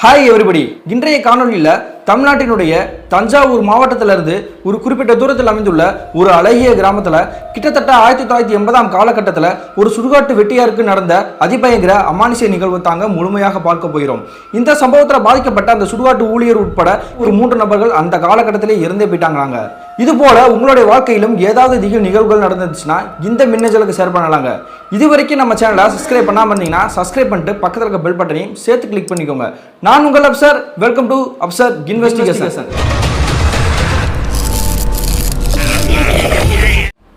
Hi everybody இன்றைய காணொலியில் தமிழ்நாட்டினுடைய தஞ்சாவூர் மாவட்டத்திலிருந்து ஒரு குறிப்பிட்ட தூரத்தில் அமைந்துள்ள ஒரு அழகிய கிராமத்தில் கிட்டத்தட்ட ஆயிரத்தி தொள்ளாயிரத்தி எண்பதாம் காலகட்டத்தில் ஒரு சுடுகாட்டு வெட்டியாருக்கு நடந்த அதிபயங்கர அமானுஷிய நிகழ்வு தாங்க முழுமையாக பார்க்க போகிறோம். இந்த சம்பவத்தில் பாதிக்கப்பட்ட அந்த சுடுகாட்டு ஊழியர் உட்பட ஒரு மூன்று நபர்கள் அந்த காலகட்டத்திலே இறந்தே போயிட்டாங்க இது போல உங்களுடைய வாழ்க்கையிலும் ஏதாவது திகில் நிகழ்வுகள் நடந்துச்சுன்னா இந்த மின்னஞ்சலுக்கு ஷேர் பண்ணலாங்க. இது வரைக்கும் நம்ம சேனலை சப்ஸ்கிரைப் பண்ணாமல் இருந்தீங்கன்னா சப்ஸ்கிரைப் பண்ணிட்டு பக்கத்தில் இருக்க பெல் பட்டனையும் சேர்த்து கிளிக் பண்ணிக்கோங்க. நான் உங்கள் Afsar welcome to Afsar investigation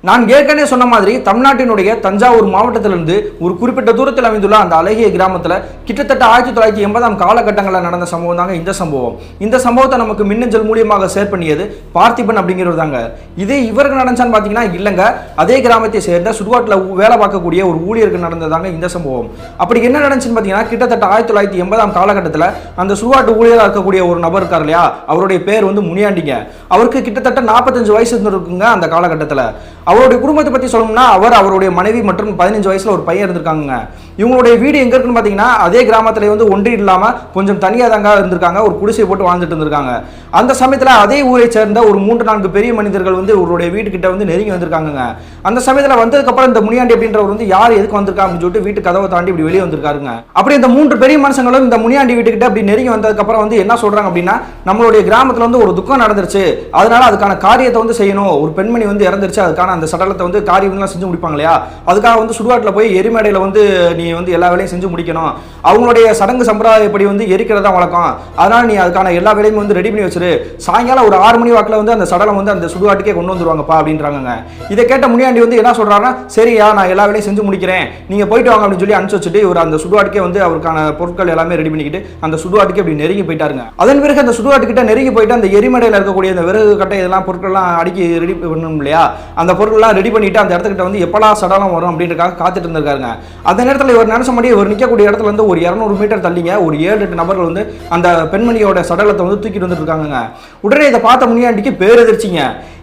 நான் ஏற்கனவே சொன்ன மாதிரி தமிழ்நாட்டினுடைய தஞ்சாவூர் மாவட்டத்திலிருந்து ஒரு குறிப்பிட்ட தூரத்தில் அமைந்துள்ள அந்த அழகிய கிராமத்தில் கிட்டத்தட்ட ஆயிரத்தி தொள்ளாயிரத்தி எண்பதாம் காலகட்டங்களில் நடந்த சம்பவம் தாங்க இந்த சம்பவம். இந்த சம்பவத்தை நமக்கு மின்னஞ்சல் மூலியமாக ஷேர் பண்ணியது பார்த்திபன் அப்படிங்கிறது தாங்க. இதே இவருக்கு நடந்துச்சான்னு பார்த்தீங்கன்னா இல்லைங்க. அதே கிராமத்தை சேர்ந்த சுடுகாட்டில் வேலை பார்க்கக்கூடிய ஒரு ஊழியருக்கு நடந்ததாங்க இந்த சம்பவம். அப்படி என்ன நடந்துச்சுன்னு பார்த்தீங்கன்னா கிட்டத்தட்ட ஆயிரத்தி தொள்ளாயிரத்தி எண்பதாம் காலகட்டத்தில் அந்த சுடுகாட்டு ஊழியராக இருக்கக்கூடிய ஒரு நபர் இருக்கார் இல்லையா? அவருடைய பேர் வந்து முனியாண்டிங்க. அவருக்கு கிட்டத்தட்ட நாற்பத்தஞ்சு வயசு இருந்திருக்குங்க அந்த காலகட்டத்தில். அவருடைய குடும்பத்தை பற்றி சொல்லணும்னா அவர் அவருடைய மனைவி மற்றும் பதினஞ்சு வயசில் ஒரு பையன் இருந்திருக்காங்க இவங்களுடைய வீடு எங்கே இருக்குன்னு பார்த்தீங்கன்னா அதே கிராமத்தில் வந்து ஒன்றி இல்லாமல் கொஞ்சம் தனியாக தாங்க இருந்திருக்காங்க. ஒரு குடிசை போட்டு வாழ்ந்துட்டு இருந்திருக்காங்க. அந்த சமயத்தில் அதே ஊரை சேர்ந்த ஒரு மூன்று நான்கு பெரிய மனிதர்கள் வந்து இவருடைய வீட்டுக்கிட்ட வந்து நெருங்கி வந்திருக்காங்க அந்த சமயத்தில் வந்ததுக்கப்புறம் இந்த முனியாண்டி அப்படின்றவர் வந்து யார் எதுக்கு வந்திருக்கா அப்படின்னு சொல்லிட்டு வீட்டு கதவை தாண்டி இப்படி வெளியே வந்திருக்காருங்க. அப்படி இந்த மூன்று பெரிய மனுஷங்களும் இந்த முனியாண்டி வீட்டுக்கிட்ட அப்படி நெருங்கி வந்ததுக்கப்புறம் வந்து என்ன சொல்கிறாங்க அப்படின்னா நம்மளுடைய கிராமத்தில் வந்து ஒரு துக்கம் நடந்துருச்சு. அதனால அதுக்கான காரியத்தை வந்து செய்யணும். ஒரு பெண்மணி வந்து இறந்துருச்சு அதுக்கான அந்த சடலத்தை வந்து காரியம்லாம் செஞ்சு முடிப்பாங்க இல்லையா? அதுக்காக வந்து சுடுகாட்டில் போய் எரிமேடையில் வந்து நீ வந்து எல்லா வேலையும் செஞ்சு முடிக்கணும். அவங்களுடைய சடங்கு சம்பிரதாயப்படி வந்து எரிக்கிறதா வழக்கம். அதனால நீ அதுக்கான எல்லா வேலையும் வந்து ரெடி பண்ணி வச்சிரு. சாயங்காலம் ஒரு ஆறு மணி வாக்கில் வந்து அந்த சடலம் வந்து அந்த சுடுகாட்டுக்கே கொண்டு வந்துருவாங்கப்பா அப்படின்றாங்க இதை கேட்ட முனியாண்டி வந்து என்ன சொல்றாருன்னா சரியா நான் எல்லா வேலையும் செஞ்சு முடிக்கிறேன். நீங்க போயிட்டு வாங்க அப்படின்னு சொல்லி அனுப்பிச்சு வச்சுட்டு இவர் அந்த சுடுகாட்டுக்கே வந்து அவருக்கான பொருட்கள் எல்லாமே ரெடி பண்ணிக்கிட்டு அந்த சுடுகாட்டுக்கு அப்படி நெருங்கி போயிட்டாருங்க. அதன் பிறகு அந்த சுடுகாட்டுக்கிட்ட நெருங்கி போயிட்டு அந்த எரிமடையில் இருக்கக்கூடிய அந்த விறகு கட்டை இதெல்லாம் பொருட்கள்லாம் அடுக்கி ரெடி பண்ணணும் இல்லையா? அந்த பொருட்கள்லாம் ரெடி பண்ணிட்டு அந்த இடத்துக்கிட்ட வந்து எப்படா சடலம் வரும் அப்படின்றக்காக காத்துட்டு இருந்திருக்காருங்க. அந்த நேரத்தில் இவர் நினைச்ச மாதிரி இவர் நிற்கக்கூடிய இடத்துல வந்து ஒரு இரநூறு மீட்டர் தள்ளிங்க. ஒரு ஏழு எட்டு நபர்கள் வந்து அந்த பெண்மணியோட சடலத்தை வந்து தூக்கிட்டு வந்துருக்காங்க உடனே இதை பார்த்த முனியாண்டிக்கு பேரெதிர்ச்சிங்க.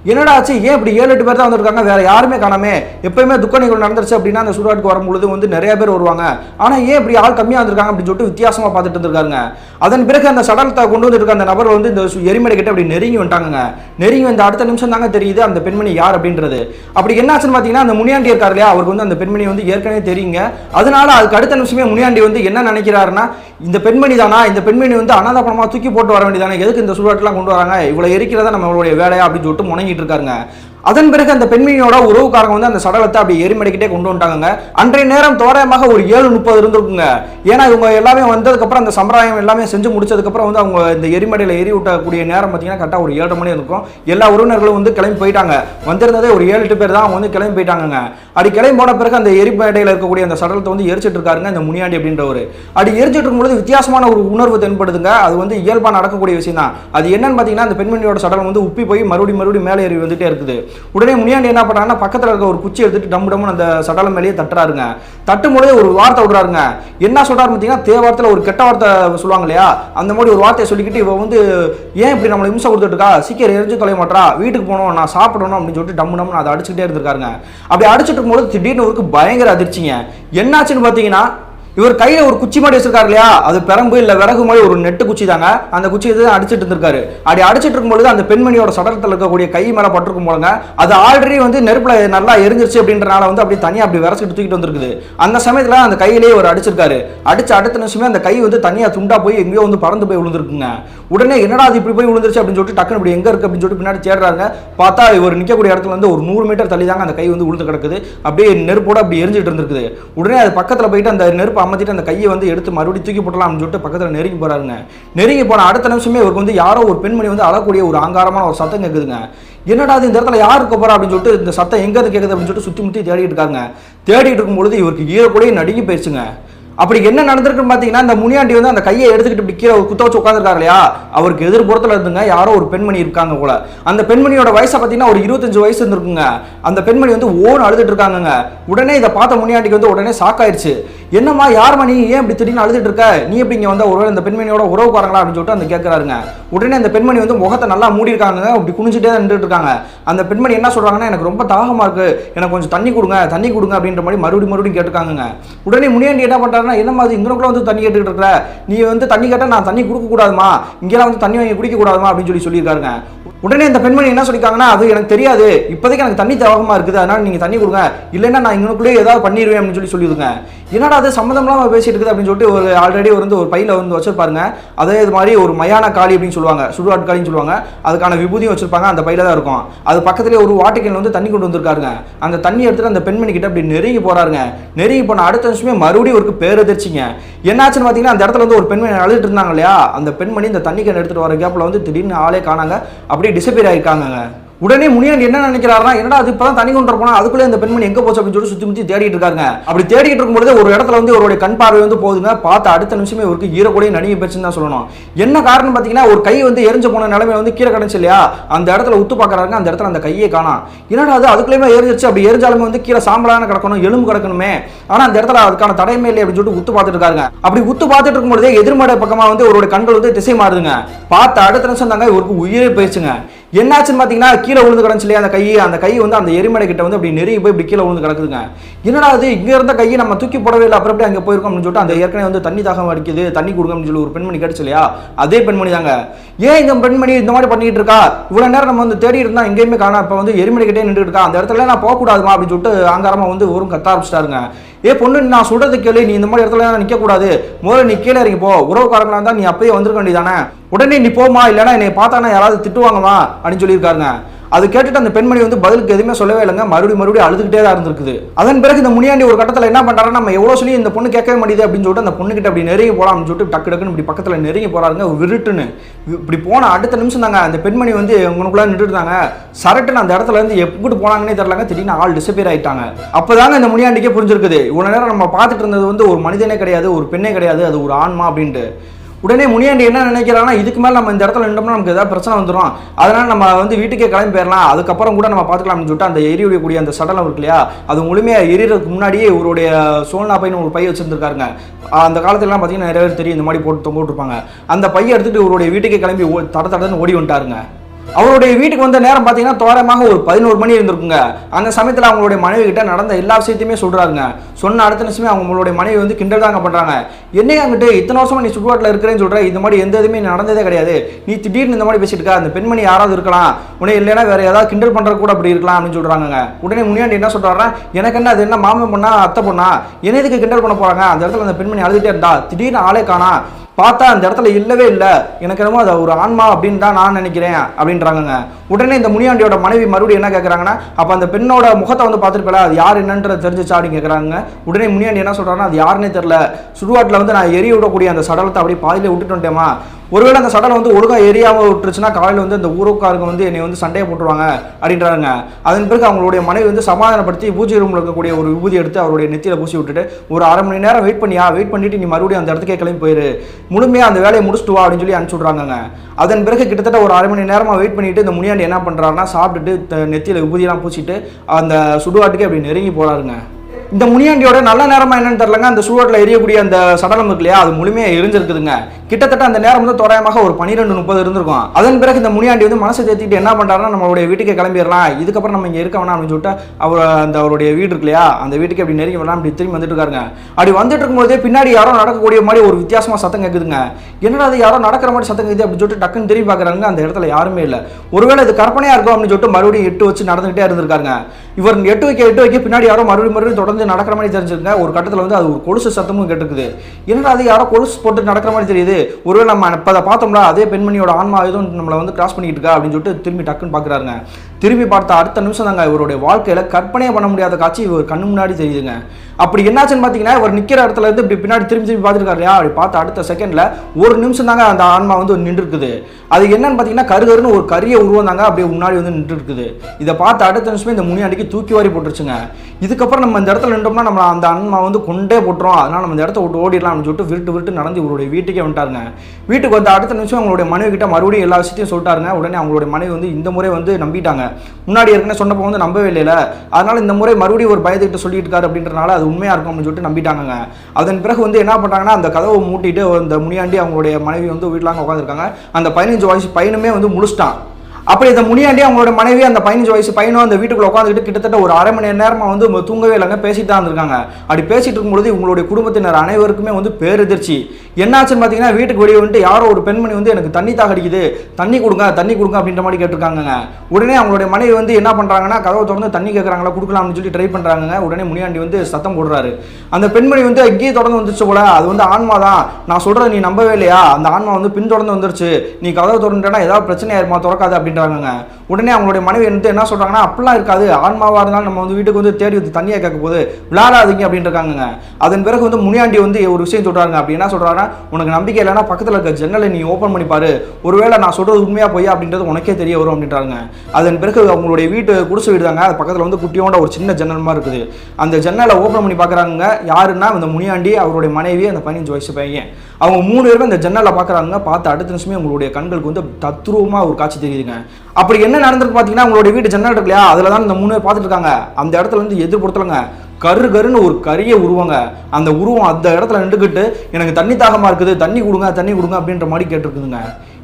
என்னடா ஆச்சு? ஏன் இப்படி ஏழு எட்டு பேர் தான் வந்திருக்காங்க? வேற யாருமே காணாமே. எப்பயுமே துக்க நிகழ்வு நடந்துருச்சு அப்படின்னா அந்த சுடுகாட்டுக்கு வரும்பொழுது வந்து நிறைய பேர் வருவாங்க. ஆனால் ஏன் இப்படி ஆள் கம்மியாக வந்திருக்காங்க அப்படின்னு சொல்லிட்டு வித்தியாசமாக பார்த்துட்டு இருந்திருக்காங்க அதன் பிறகு அந்த சடலத்தை கொண்டு வந்துருக்க அந்த நபர் வந்து இந்த எரிமலை கிட்ட அப்படி நெருங்கி வந்துட்டாங்க நெருங்கி வந்த அடுத்த நிமிஷம் தாங்க தெரியுது அந்த பெண்மணி யார் அப்படின்றது. அப்படி என்னாச்சுன்னு பார்த்தீங்கன்னா அந்த முனியாண்டி இருக்கார் இல்லையா? அவருக்கு வந்து அந்த பெண்மணி வந்து ஏற்கனவே தெரியுங்க. அதனால அதுக்கு அடுத்த நிமிஷமே முனியாண்டி வந்து என்ன நினைக்கிறாருன்னா இந்த பெண்மணி தானா? இந்த பெண்மணி வந்து அனாதபணமா தூக்கி போட்டு வர வேண்டியதானே? எதுக்கு இந்த சுடுகாட்டுலாம் கொண்டு வராங்க? இவ்வளோ எரிக்கிறதா நம்மளுடைய வேலையா அப்படின்னு சொல்லிட்டு முணங்கிட்டு இருக்காருங்க அதன் பிறகு அந்த பெண்மணியோட உறவுக்காரங்க வந்து அந்த சடலத்தை அப்படி எரிமடிக்கிட்டே கொண்டு வந்துட்டாங்க அன்றைய நேரம் தோராயமாக ஒரு ஏழு முப்பது இருந்திருக்குங்க. ஏன்னா இவங்க எல்லாமே வந்ததுக்கப்புறம் அந்த சம்பிரதாயம் எல்லாமே செஞ்சு முடிச்சதுக்கப்புறம் வந்து அவங்க இந்த எரிமடையில் எரி விட்டக்கூடிய நேரம் பார்த்தீங்கன்னா கரெக்டாக ஒரு ஏழு மணி இருக்கும். எல்லா உறவினர்களும் வந்து கிளம்பி போயிட்டாங்க. வந்திருந்ததே ஒரு ஏழு எட்டு பேர் தான் அவங்க வந்து கிளம்பி போயிட்டாங்க அடி கிளம்பி போன பிறகு அந்த எரிமடையில் இருக்கக்கூடிய அந்த சடலத்தை வந்து எரிச்சிட்டு இருக்காருங்க இந்த முனியாண்டி அப்படின்றவர் அப்படி எரிச்சிட்டு இருக்கும்போது வித்தியாசமான ஒரு உணர்வு தென்படுதுங்க. அது வந்து இயல்பாக நடக்கக்கூடிய விஷயம் தான். அது என்னன்னு பார்த்தீங்கன்னா அந்த பெண்மணியோட சடலம் வந்து உப்பி போய் மறுபடியும் மறுபடியும் மேலே ஏறி வந்துட்டே இருக்குது. உடனே முனியாண்டி என்ன பண்ணுறாங்கன்னா பக்கத்தில் இருக்க ஒரு குச்சி எடுத்துட்டு டம் டம்னு அந்த சடலம் மேலேயே தட்டுறாருங்க. தட்டும் பொழுதே ஒரு வார்த்தை விடுறாருங்க. என்ன சொல்றாரு பார்த்தீங்கன்னா தேவாரத்தில் ஒரு கெட்ட வார்த்தை சொல்லுவாங்க இல்லையா? அந்த மாதிரி ஒரு வார்த்தையை சொல்லிக்கிட்டு இவ வந்து ஏன் இப்படி நம்மளை இம்சை கொடுத்துட்டு இருக்கா? சீக்கிரம் எரிஞ்சு தொலை மாட்டா வீட்டுக்கு போகணும் நான் சாப்பிடணும் அப்படின்னு சொல்லிட்டு டம் டம்னு அதை அடிச்சுக்கிட்டே இருந்திருக்காருங்க. அப்படி அடிச்சிட்டு இருக்கும்போது திடீர்னு இவருக்கு பயங்கர அதிர்ச்சிங்க. என்னாச்சுன்னு பார்த்தீங்கன்னா இவர் கையில் ஒரு குச்சி மாதிரி வச்சிருக்காரு இல்லையா? அது பெரம்பு இல்லை விறகு மாதிரி ஒரு நெட்டு குச்சி தாங்க. அந்த குச்சி தான் அடிச்சிட்டு இருந்திருக்காரு. அப்படி அடிச்சிட்டு இருக்கும்பொழுது அந்த பெண்மணியோட சடலத்தில் இருக்கக்கூடிய கை மேலே பட்டிருக்கும் போலங்க. அது ஆல்ரெடி வந்து நெருப்பில் நல்லா எரிஞ்சிருச்சு அப்படின்றனால வந்து அப்படியே தனியாக அப்படி விரச்சிட்டு தூக்கிட்டு வந்திருக்குது. அந்த சமயத்தில் அந்த கையிலேயே ஒரு அடிச்சிருக்காரு. அடிச்சு அடுத்த நிமிஷமே அந்த கை வந்து தனியாக துண்டா போய் எங்கேயோ வந்து பறந்து போய் விழுந்திருக்குங்க. உடனே என்னடா அது இப்படி போய் விழுந்துருச்சு அப்படின்னு சொல்லிட்டு டக்குனு இப்படி எங்கே இருக்குது அப்படின்னு சொல்லிட்டு பின்னாடி தேடுறாங்க. பார்த்தா இவர் நிற்கக்கூடிய இடத்துல வந்து ஒரு நூறு மீட்டர் தள்ளி தாங்க அந்த கை வந்து விழுந்து கிடக்குது. அப்படியே நெருப்போட அப்படி எரிஞ்சிட்டு இருந்திருக்குது. உடனே அது பக்கத்தில் போயிட்டு அந்த நெருப்பு அமர்த்திட்டு அந்த கையை வந்து எடுத்து மறுபடியும் தூக்கி போட்டலாம் அப்படின்னு சொல்லிட்டு பக்கத்தில் நெருங்கி போகிறாருங்க நெருங்கி போன அடுத்த நிமிஷமே இவருக்கு வந்து யாரோ ஒரு பெண்மணி வந்து அழக்கூடிய ஒரு ஆங்காரமான ஒரு சத்தம் கேக்குதுங்க. என்னடா இந்த இடத்துல யார் இருக்க போறா அப்படின்னு சொல்லிட்டு இந்த சத்தம் எங்கே கேட்குது அப்படின்னு சொல்லிட்டு சுற்றி முற்றி தேடிட்டு இருக்காங்க. தேடிட்டு இருக்கும் பொழுது இவருக்கு ஈரக்கூடையும் நடுங்கி போயிடுச்சுங்க அப்படி என்ன நடந்திருக்குன்னு பார்த்தீங்கன்னா இந்த முனியாண்டி வந்து அந்த கையை எடுத்துக்கிட்டு இப்படி கீழே குத்த வச்சு உட்காந்துருக்காரு இல்லையா? அவருக்கு எதிர்புறத்தில் இருந்துங்க யாரோ ஒரு பெண்மணி இருக்காங்க போல. அந்த பெண்மணியோட வயசை பார்த்தீங்கன்னா ஒரு இருபத்தஞ்சு வயசு இருந்திருக்குங்க. அந்த பெண்மணி வந்து ஓன் அழுதுட்டு இருக்காங்க உடனே இதை பார்த்த முனியாண்டிக்கு வந்து உடனே ஷாக் ஆயிடுச்சு. என்னம்மா யார் நீ? ஏன் இப்படி திடீர்னு அழுதுட்டு இருக்க? நீ எப்படி இங்கே வந்த? ஒருவேளை இந்த பெண்மணியோட உறவுக்காரங்களா அப்படின்னு சொல்லிட்டு அந்த கேட்குறாருங்க உடனே அந்த பெண்மணி வந்து முகத்தை நல்லா மூடி இருக்காங்க. அப்படி குனிஞ்சிட்டே தான் நின்றுட்டு இருக்காங்க. அந்த பெண்மணி என்ன சொல்கிறாங்கன்னா எனக்கு ரொம்ப தாகமாக இருக்கு. எனக்கு கொஞ்சம் தண்ணி கொடுங்க. தண்ணி கொடுங்க அப்படின்ற மாதிரி மறுபடியும் மறுபடியும் கேட்டுருக்காங்க உடனே முனியாண்டி என்ன பண்ணுறாருன்னா என்ன மாதிரி இங்கனக்குள்ள வந்து தண்ணி கேட்டுக்கிட்டு இருக்கிற நீ வந்து தண்ணி கேட்டால் நான் தண்ணி கொடுக்கக்கூடாதுமா இங்கேலாம் இங்கெல்லாம் வந்து தண்ணி வாங்கி குடிக்கக்கூடாதுமா அப்படின்னு சொல்லி சொல்லியிருக்காருங்க. உடனே இந்த பெண்மணி என்ன சொல்லியிருக்காங்கன்னா அது எனக்கு தெரியாது. இப்போதைக்கு எனக்கு தண்ணி தாகமா இருக்குது. அதனால நீங்கள் தண்ணி கொடுங்க. இல்லைன்னா நான் இங்கனுக்குள்ளே ஏதாவது பண்ணிடுவேன் அப்படின்னு சொல்லி சொல்லிடுங்க என்னடா அது சம்மந்தம்லாம் பேசிட்டு இருக்குது அப்படின்னு சொல்லிட்டு ஒரு ஆல்ரெடி வந்து ஒரு பையில் வந்து வச்சிருப்பாருங்க அதே இது மாதிரி ஒரு மயான காளி அப்படின்னு சொல்லுவாங்க. சுடுகாட்டு காளின்னு சொல்லுவாங்க. அதுக்கான விபூதியும் வச்சிருப்பாங்க. அந்த பையில தான் இருக்கும். அது பக்கத்துலேயே ஒரு வாட்டிக்கல் வந்து தண்ணி கொண்டு வந்திருக்காருங்க. அந்த தண்ணி எடுத்துகிட்டு அந்த பெண்மணி கிட்ட அப்படி நெருங்கி போறாருங்க. நெருங்கி போன அடுத்த நிமிஷமே மறுபடியும் ஒரு பேரதிர்ச்சிங்க. என்னாச்சுன்னு பார்த்தீங்கன்னா அந்த இடத்துல வந்து ஒரு பெண்மணி அழுதுட்டு இருந்தாங்க இல்லையா? அந்த பெண்மணி இந்த தண்ணி கேன் எடுத்துகிட்டு வர கேப்பில் வந்து திடீர்னு ஆளே காணாங்க. அப்படியே டிசப்பியர் ஆகிருக்காங்க உடனே முனியாண்டி என்ன நினைக்கிறாருன்னா என்னடா அது இப்பதான் தனி கொண்டு போனா அதுக்குள்ளே இந்த பெண்மணி எங்க போச்சு? அப்படின்னு சொல்லி சுத்தி முத்தி தேடிட்டு இருக்காங்க அப்படி தேடிட்டு இருக்கும்போது ஒரு இடத்துல வந்து அவருடைய கண் பார்வை வந்து போகுதுங்க. பார்த்து அடுத்த நிமிஷமே இவருக்கு ஈரக்கூடையும் நடுங்கி போச்சுன்னு தான் சொல்லணும். என்ன காரணம் பார்த்தீங்கன்னா ஒரு கை வந்து எரிஞ்சு போன நிலைமை வந்து கீழே கிடந்துச்சு இல்லையா? அந்த இடத்துல உத்து பார்க்கறாங்க அந்த இடத்துல அந்த கையை காணோம். என்னடா அது அதுக்குள்ளேயுமே எரிஞ்சிருச்சு. அப்படி எரிஞ்சாலுமே வந்து கீழே சாம்பலான கிடக்கணும் எலும்பு கிடக்கணுமே. ஆனா அந்த இடத்துல அதுக்கான தடையுமே இல்லை அப்படின்னு சொல்லிட்டு உத்து பார்த்துட்டு இருக்காங்க அப்படி உத்து பார்த்துட்டு இருக்கும்போதே எதிர்மறை பக்கமா வந்து அவருடைய கண்கள் வந்து திசை மாறுதுங்க. பார்த்து அடுத்த நிமிஷம் தாங்க இவருக்கு உயிரே போயிடுச்சுங்க. என்னாச்சுன்னு பார்த்தீங்கன்னா கீழே விழுந்து கிடந்துச்சு இல்லையா அந்த கை? அந்த கை வந்து அந்த எரிமலை கிட்ட வந்து அப்படி நெருங்கி போய் இப்படி கீழே விழுந்து கிடக்குதுங்க. என்னடா அது இங்க இருந்த கையை நம்ம தூக்கி போடவே இல்லை. அப்புறம் அப்படி அங்கே போயிருக்கோம் அப்படின்னு சொல்லிட்டு அந்த ஏற்கனவே வந்து தண்ணி தாகம் அடிக்குது. தண்ணி கொடுங்க அப்படின்னு சொல்லி ஒரு பெண்மணி கிடைச்சு இல்லையா? அதே பெண்மணி தாங்க. ஏன் இந்த பெண்மணி இந்த மாதிரி பண்ணிட்டு இருக்கா? இவ்வளவு நேரம் நம்ம வந்து தேடி இருந்தா எங்கேயுமே காணோம் இப்போ வந்து எரிமலை கிட்டே நின்றுட்டு இருக்கா? அந்த இடத்துல நான் போகக்கூடாதுமா அப்படின்னு சொல்லிட்டு ஆங்காரமா வந்து ஒரு கத்த ஆரம்பிச்சிட்டாருங்க. ஏ பொண்ணு நான் சொல்றது கேளு நீ இந்த மாதிரி இடத்துல நிக்க கூடாது முதல்ல நீ கீழே இறங்கி போ. உறவுக்காரங்களா இருந்தா நீ அப்பயே வந்திருக்க வேண்டியதானே உடனே நீ போமா இல்லைன்னா என்னை பார்த்தானா யாராவது திட்டுவாங்கம்மா அப்படின்னு சொல்லியிருக்காருங்க. அது கேட்டுட்டு அந்த பெண்மணி வந்து பதிலுக்கு எதுவுமே சொல்லவே இல்லைங்க. மறுபடியும் மறுபடியும் அழுதுகிட்டே தான் இருந்திருக்குது. அதன் பிறகு இந்த முனியாண்டி ஒரு கட்டத்தில் என்ன பண்ணுறாரு நம்ம எவ்வளோ சொல்லி இந்த பொண்ணு கேட்கவே மாட்டேது அப்படின்னு சொல்லிட்டு அந்த பொண்ணுக்கிட்ட அப்படி நெருங்கி போகலாம்னு சொல்லிட்டு டக்கு டக்குன்னு இப்படி பக்கத்தில் நெருங்கி போகிறாருங்க விருட்டுன்னு. இப்படி போன அடுத்த நிமிஷம் தாங்க அந்த பெண்மணி வந்து உங்களுக்குள்ள நின்றுட்டு இருந்தாங்க. சரட்டுன்னு அந்த இடத்துல இருந்து எப்படி போனாங்கன்னே தெரியலங்க. திடீர்னு ஆள் டிசப்பியர் ஆயிட்டாங்க. அப்போதாங்க இந்த முனியாண்டிக்கே புரிஞ்சிருக்குது. இவ்வளோ நேரம் நம்ம பார்த்துட்டு இருந்தது வந்து ஒரு மனிதனே கிடையாது ஒரு பெண்ணே கிடையாது அது ஒரு ஆன்மா அப்படின்ட்டு. உடனே முனியாண்டி என்ன நினைக்கிறான்னா இதுக்கு மேலே நம்ம இந்த இடத்துல நின்றோம்னா நமக்கு ஏதாவது பிரச்சனை வந்துடும் அதனால நம்ம வந்து வீட்டுக்கே கிளம்பி போயிடலாம். அதுக்கப்புறம் கூட நம்ம பார்த்துக்கலாம்னு சொல்லிட்டு அந்த எரியக்கூடிய அந்த சடலம் இருக்கு இல்லையா அது முழுமையாக எரியறதுக்கு முன்னாடியே இவருடைய சோழனா பையன் ஒரு பை வச்சுருந்துருக்காருங்க. அந்த காலத்துலலாம் பார்த்தீங்கன்னா நிறைய பேர் தெரியும் இந்த மாதிரி போட்டு தொங்க விட்டுருப்பாங்க. அந்த பையை எடுத்துட்டு இவருடைய வீட்டுக்கே கிளம்பி ஓ- தட தடன்னு ஓடி வந்துட்டாருங்க. அவருடைய வீட்டுக்கு வந்த நேரம் பார்த்தீங்கன்னா தோராயமாக ஒரு பதினோரு மணி இருந்திருக்குங்க. அந்த சமயத்தில் அவங்களுடைய மனைவி கிட்ட நடந்த எல்லா விஷயத்தையுமே சொல்கிறாருங்க சொன்ன அடுத்த நிமிஷமே அவங்களுடைய மனைவி வந்து கிண்டல் தாங்க பண்ணுறாங்க என்னையே அங்கிட்டு இத்தனை வருஷமா நீ சுற்றுவாட்டில் இருக்கிறேன்னு சொல்கிற இந்த மாதிரி எந்த இதுவுமே நடந்ததே கிடையாது. நீ திடீர்னு இந்த மாதிரி பேசிட்டு இருக்கா. அந்த பெண்மணி யாராவது இருக்கலாம். உடனே இல்லைன்னா வேற ஏதாவது கிண்டல் பண்ணுற கூட அப்படி இருக்கலாம் அப்படின்னு சொல்கிறாங்க உடனே முனியாண்டி என்ன சொல்கிறாருன்னா எனக்கு என்ன அது என்ன மாமன் பொண்ணா அத்தை பொண்ணா? என்ன இதுக்கு கிண்டல் பண்ண போகிறாங்க அந்த இடத்துல அந்த பெண்மணி அழுதுகிட்டே இருந்தா திடீர்னு ஆளே காணா. பார்த்தா அந்த இடத்துல இல்லவே இல்லை. எனக்கு என்னமோ அது ஒரு ஆன்மா அப்படின்னு தான் நான் நினைக்கிறேன் அப்படின்றாங்கங்க. உடனே இந்த முனியாண்டியோட மனைவி மறுபடியும் என்ன கேட்குறாங்கன்னா அப்போ அந்த பெண்ணோட முகத்தை வந்து பார்த்துருப்பல அது யார் என்னன்றது தெரிஞ்சிச்சா அப்படின்னு கேட்குறாங்க உடனே முனியாண்டி என்ன சொல்கிறாங்கன்னா அது யாருன்னே தெரில சுடுகாட்டில் வந்து நான் எரிய விடக்கூடிய அந்த சடலத்தை அப்படியே பாதியிலே விட்டுட்டு வந்துட்டேமா ஒருவேளை அந்த சடலம் வந்து ஒழுங்காக ஏரியாவை விட்டுருச்சுன்னா காலையில் வந்து அந்த ஊருக்காரங்க வந்து என்னை வந்து சண்டையை போட்டுருவாங்க அப்படின்றாங்க அதன் பிறகு அவங்களுடைய மனைவி வந்து சமாதானப்படுத்தி பூஜை ரூமில் இருக்கக்கூடிய ஒரு விபூதி எடுத்து அவருடைய நெத்தியில் பூசி விட்டுட்டு ஒரு அரை மணி நேரம் வெயிட் பண்ணியா? வெயிட் பண்ணிட்டு நீ மறுபடியும் அந்த இடத்துக்கே கிளம்பி போயிரு. முழுமையாக அந்த வேலையை முடிச்சுட்டு வா அப்படின்னு சொல்லி அனுப்பிச்சு விட்றாங்க அதன் பிறகு கிட்டத்தட்ட ஒரு அரை மணி நேரமாக வெயிட் பண்ணிட்டு இந்த முனியாண்டி என்ன பண்ணுறாருன்னா சாப்பிட்டுட்டு நெத்தியில் விபூதியெல்லாம் பூசிட்டு அந்த சுடுகாட்டுக்கே அப்படி நெருங்கி போகிறாருங்க இந்த முனியாண்டியோட நல்ல நேரமா என்னன்னு தெரியலங்க. அந்த சூழலில் எரியக்கூடிய அந்த சடலம் இருக்கு இல்லையா அது முழுமையாக எரிஞ்சிருக்குதுங்க. கிட்டத்தட்ட அந்த நேரம் வந்து தோராயமாக ஒரு பன்னிரெண்டு முப்பது இருந்திருக்கும். அதன் பிறகு இந்த முனியாண்டி வந்து மனசை தேத்திட்டு என்ன பண்றாருன்னா நம்மளுடைய வீட்டுக்கே கிளம்பிடலாம். இதுக்கப்புறம் நம்ம இங்கே இருக்க வேணாம் அப்படின்னு சொல்லிட்டு அவர் அந்த அவருடைய வீடு இருக்கு இல்லையா அந்த வீட்டுக்கு அப்படி நெருங்கி வரலாம் அப்படி திரும்பி வந்துட்டு இருக்காருங்க. அப்படி வந்துட்டு இருக்கும்போதே பின்னாடி யாரோ நடக்கக்கூடிய மாதிரி ஒரு வித்தியாசமா சத்தம் கேட்குதுங்க என்னடா அது யாரோ நடக்கிற மாதிரி சத்தம் கேட்குது அப்படின்னு சொல்லிட்டு டக்குன்னு திரும்பி பார்க்குறாங்க அந்த இடத்துல யாருமே இல்லை. ஒருவேளை இது கற்பனையா இருக்கும் அப்படின்னு சொல்லிட்டு மறுபடியும் எட்டு வச்சு நடந்துகிட்டே இருந்திருக்காங்க இவர் எட்டு வைக்க எட்டு வைக்க பின்னாடி யாரோ மறுபடியும் மறுபடியும் தொடர்ந்து நடக்கிற மாதிரி தெரிஞ்சிருங்க ஒரு கட்டத்தில் வந்து அது ஒரு கொலுசு சத்தமும் கேட்டுருக்குது. என்னடா அது யாரோ கொலுசு போட்டு நடக்கிற மாதிரி தெரியுது. ஒருவேளை நம்ம இப்போ அதை பார்த்தோம்னா அதே பெண்மணியோட ஆன்மா எதுவும் நம்மளை வந்து கிராஸ் பண்ணிட்டு இருக்கா அப்படின்னு சொல்லிட்டு திரும்பி டக்குன்னு பார்க்குறாருங்க திரும்பி பார்த்த அடுத்த நிமிஷம் தாங்க இவருடைய வாழ்க்கையில கற்பனையே பண்ண முடியாத காட்சி இவர் கண்ணு முன்னாடி தெரியுதுங்க. அப்படி என்னாச்சுன்னு பார்த்தீங்கன்னா இவர் நிற்கிற இடத்துல இருந்து இப்படி பின்னாடி திரும்பி திரும்பி பார்த்துருக்காரு இல்லையா? அப்படி பார்த்த அடுத்த செகண்ட்ல ஒரு நிமிஷம் தாங்க அந்த ஆன்மா வந்து நின்று இருக்குது அது என்னன்னு பார்த்தீங்கன்னா கருகருன்னு ஒரு கரிய உருவம் தாங்க அப்படியே முன்னாடி வந்து நின்று இருக்குது இதை பார்த்த அடுத்த நிமிஷமே இந்த முனியாண்டிக்கு தூக்கி வாரி போட்டுருச்சுங்க. இதுக்கப்புறம் நம்ம இந்த இடத்துல நின்றோம்னா நம்ம அந்த ஆன்மா வந்து கொண்டே போட்டுரும். அதனால நம்ம இந்த இடத்த விட்டு ஓடிடலாம்னு சொல்லிட்டு விருட்டு விருட்டு நடந்து இவருடைய வீட்டுக்கே வந்துட்டாருங்க. வீட்டுக்கு வந்து அடுத்த நிமிஷம் அவங்களுடைய மனைவி கிட்ட மறுபடியும் எல்லா விஷயத்தையும் சொல்லிட்டாருங்க. உடனே அவங்களுடைய மனைவி வந்து இந்த முறை வந்து நம்பிட்டாங்க. முன்னாடி ஏற்கனவே சொன்னப்போ வந்து நம்பவே இல்லையில. அதனால இந்த முறை மறுபடியும் ஒரு பயத்துக்கிட்ட சொல்லிட்டு இருக்காரு அப்படின்றனால அது உண்மையா இருக்கும் அப்படின்னு சொல்லிட்டு நம்பிட்டாங்க அதன் பிறகு வந்து என்ன பண்றாங்கன்னா அந்த கதவை மூட்டிட்டு அந்த முனியாண்டி அவங்களுடைய மனைவி வந்து வீட்டில் அங்கே உட்காந்துருக்காங்க அந்த பதினஞ்சு வயசு பையனுமே வந்து முழிச்சிட்டான். அப்படி இந்த முனியாண்டி அவங்களோட மனைவி அந்த பதினஞ்சு வயசு பையனும் அந்த வீட்டுக்குள்ள உட்காந்துக்கிட்டு கிட்டத்தட்ட ஒரு அரை மணி நேரமா வந்து தூங்கவே இல்லைங்க பேசிட்டு தான் இருந்திருக்காங்க. அப்படி பேசிட்டு இருக்கும்போது இவங்களுடைய குடும்பத்தினர் அனைவருக்குமே வந்து பேரெதிர்ச்சி. என்னாச்சுன்னு பார்த்தீங்கன்னா வீட்டுக்கு வெளியே வந்துட்டு யாரோ ஒரு பெண்மணி வந்து எனக்கு தண்ணி தாகடிக்குது. தண்ணி கொடுங்க தண்ணி கொடுங்க அப்படின்ற மாதிரி கேட்டிருக்காங்க உடனே அவங்களுடைய மனைவி வந்து என்ன பண்ணுறாங்கன்னா கதவை திறந்து தண்ணி கேட்குறாங்களா கொடுக்கலாம்னு சொல்லி ட்ரை பண்ணுறாங்க உடனே முனியாண்டி வந்து சத்தம் போடுறாரு. அந்த பெண்மணி வந்து இங்கேயே தொடர்ந்து வந்துச்சு போல. அது வந்து ஆன்மா தான். நான் சொல்கிறத நீ நம்பவே இல்லையா? அந்த ஆன்மா வந்து பின்தொடர்ந்து வந்துருச்சு. நீ கதவை தொடர்ந்துட்டேன்னா ஏதாவது பிரச்சனை ஆயிருமா? திறக்காது அப்படின்றாங்க உடனே அவங்களுடைய மனைவி வந்து என்ன சொல்கிறாங்கன்னா அப்படிலாம் இருக்காது. ஆன்மாவாக இருந்தாலும் நம்ம வந்து வீட்டுக்கு வந்து தேடி வந்து தண்ணியை கேட்க போது விளையாடாதீங்க அப்படின்றாங்க அதன் பிறகு வந்து முனியாண்டி வந்து ஒரு விஷயம் சொல்கிறாங்க அப்படி என்ன சொல்றாங்கன்னா உனக்கு நம்பிக்கை இல்லைன்னா பக்கத்தில் இருக்க ஜன்னலை நீ ஓப்பன் பண்ணி பாரு. ஒருவேளை நான் சொல்கிறது உண்மையாக போய் அப்படின்றது உனக்கே தெரிய வரும் அப்படின்றாங்க. அதன் பிறகு அவங்களுடைய வீட்டு குடிசை வீடு தாங்க. அது பக்கத்தில் வந்து குட்டியோட ஒரு சின்ன ஜன்னல் மாதிரி இருக்குது. அந்த ஜன்னலை ஓப்பன் பண்ணி பார்க்கறாங்க யாருன்னா இந்த முனியாண்டி அவருடைய மனைவி அந்த பதினஞ்சு வயசு பையன். அவங்க மூணு பேருமே அந்த ஜன்னலை பார்க்கறாங்க பார்த்து அடுத்த நிமிஷமே உங்களுடைய கண்களுக்கு வந்து தத்ரூபமாக ஒரு காட்சி தெரியுதுங்க. அப்படி என்ன நடந்திருக்கு பார்த்தீங்கன்னா உங்களுடைய வீட்டு ஜன்னல் இருக்கு இல்லையா? அதில் தான் இந்த மூணு பேர் பார்த்துட்டு இருக்காங்க. அந்த இடத்துல வந்து எதிர்புறத்துலங்க கரு கருன்னு ஒரு கரிய உருவங்க. அந்த உருவம் அந்த இடத்துல நின்றுக்கிட்டு எனக்கு தண்ணி தாகமாக இருக்குது தண்ணி கொடுங்க தண்ணி கொடுங்க அப்படின்ற மாதிரி கேட்டிருக்குதுங்க.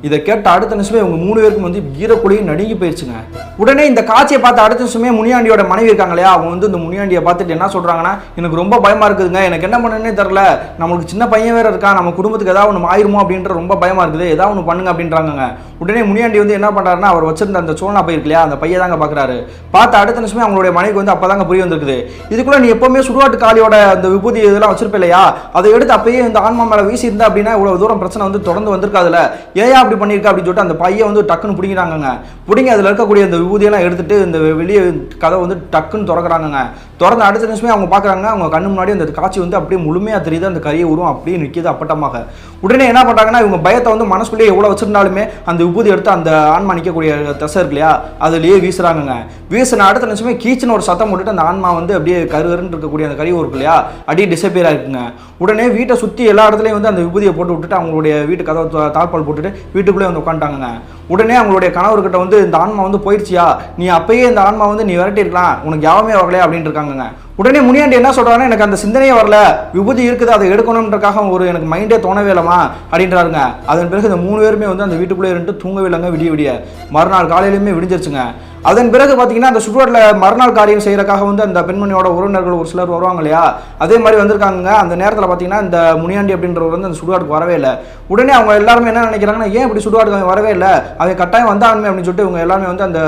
இதை கேட்ட அடுத்த நிமிஷமே இவங்க மூணு பேருக்கும் வந்து ஈரக்குழியும் நடுங்கி போயிடுச்சுங்க உடனே இந்த காட்சியை பார்த்து அடுத்த நிமிஷமே முனியாண்டியோட மனைவி இருக்காங்க இல்லையா அவங்க வந்து இந்த முனியாண்டியை பார்த்துட்டு என்ன சொல்கிறாங்கன்னா எனக்கு ரொம்ப பயமாக இருக்குதுங்க. எனக்கு என்ன பண்ணனே தெரில நம்மளுக்கு சின்ன பையன் வேறு இருக்கான். நம்ம குடும்பத்துக்கு ஏதாவது ஒன்று ஆயிருமோ அப்படின்ற ரொம்ப பயமாக இருக்குது. ஏதாவது ஒன்று பண்ணுங்க அப்படின்றாங்க உடனே முனியாண்டி வந்து என்ன பண்ணுறாருன்னா அவர் வச்சிருந்த அந்த சோழனா போயிருக்கு இல்லையா அந்த பையன் தாங்க பார்க்குறாரு. பார்த்த அடுத்த நிமிஷமே அவங்களுடைய மனைவிக்கு வந்து அப்பதாங்க புரிய வந்திருக்குது. இதுக்குள்ள நீ எப்பவுமே சுடுகாட்டு காளியோட அந்த விபூதி இதெல்லாம் வச்சிருப்ப இல்லையா? அதை எடுத்து அப்பயே இந்த ஆன்மா மேலே வீசி இருந்தா அப்படின்னா இவ்வளவு தூரம் பிரச்சனை வந்து தொடர்ந்து வந்திருக்காதுல ஏயா அப்படி பண்ணியிருக்கா அப்படின்னு சொல்லிட்டு அந்த பையன் வந்து டக்குன்னு பிடிக்கிறாங்கங்க. பிடிங்கி அதில் இருக்கக்கூடிய அந்த விபூதியெல்லாம் எடுத்துட்டு இந்த வெளியே கதை வந்து டக்குன்னு திறக்கிறாங்கங்க. திறந்த அடுத்த நிமிஷமே அவங்க பார்க்குறாங்க அவங்க கண்ணு முன்னாடி அந்த காட்சி வந்து அப்படியே முழுமையாக தெரியுது. அந்த கரிய உருவம் அப்படியே நிற்கிது அப்பட்டமாக. உடனே என்ன பண்ணுறாங்கன்னா இவங்க பயத்தை வந்து மனசுக்குள்ளேயே எவ்வளோ வச்சுருந்தாலுமே அந்த விபூதி எடுத்து அந்த ஆன்மா நிற்கக்கூடிய தசை இருக்கு இல்லையா அதுலேயே வீசுறாங்கங்க. வீசின அடுத்த நிமிஷமே கீச்சுன்னு ஒரு சத்தம் போட்டுட்டு அந்த ஆன்மா வந்து அப்படியே கருகருன்னு இருக்கக்கூடிய அந்த கறி இருக்கு இல்லையா அப்படியே டிசப்பியர் ஆயிருக்குங்க உடனே வீட்டை சுற்றி எல்லா இடத்துலையும் வந்து அந்த விபூதியை போட்டு விட்டுட்டு அவங்களுடைய வீட்டு கதவை தாழ்பால் போட்டுட்டு வீட்டுக்குள்ளே வந்து உட்காந்துட்டாங்க உடனே அவங்களுடைய கணவர்கிட்ட வந்து இந்த ஆன்மா வந்து போயிடுச்சியா நீ அப்பயே இந்த ஆன்மா வந்து நீ விரட்டி இருக்கலாம் உனக்கு யாருமே வரலையா? அப்படின்னு இருக்காங்க உடனே முனியாண்டி என்ன சொல்கிறாங்கன்னா எனக்கு அந்த சிந்தனையே வரல. விபூதி இருக்குது. அதை எடுக்கணுன்றக்காக ஒரு எனக்கு மைண்டே தோணவே இல்லைமா அப்படின்றாருங்க. அதன் பிறகு இந்த மூணு பேருமே வந்து அந்த வீட்டுக்குள்ளே இருந்துட்டு தூங்கவே இல்லைங்க. விடிய விடிய. மறுநாள் காலையிலுமே விடிஞ்சிருச்சுங்க. அதன் பிறகு பார்த்தீங்கன்னா அந்த சுடுகாட்டில் மறுநாள் காரியம் செய்கிறக்காக வந்து அந்த பெண்மணியோட உறவினர்கள் ஒரு சிலர் வருவாங்க இல்லையா? அதே மாதிரி வந்திருக்காங்க அந்த நேரத்தில் பார்த்தீங்கன்னா இந்த முனியாண்டி அப்படின்றவர் வந்து அந்த சுடுகாட்டுக்கு வரவே இல்லை. உடனே அவங்க எல்லாருமே என்ன நினைக்கிறாங்கன்னா ஏன் இப்படி சுடுகாட்டுக்கு அவன் வரவே இல்லை? அவன் கட்டாயம் வந்தானுமே அப்படின்னு சொல்லிட்டு இவங்க எல்லாருமே வந்து அந்த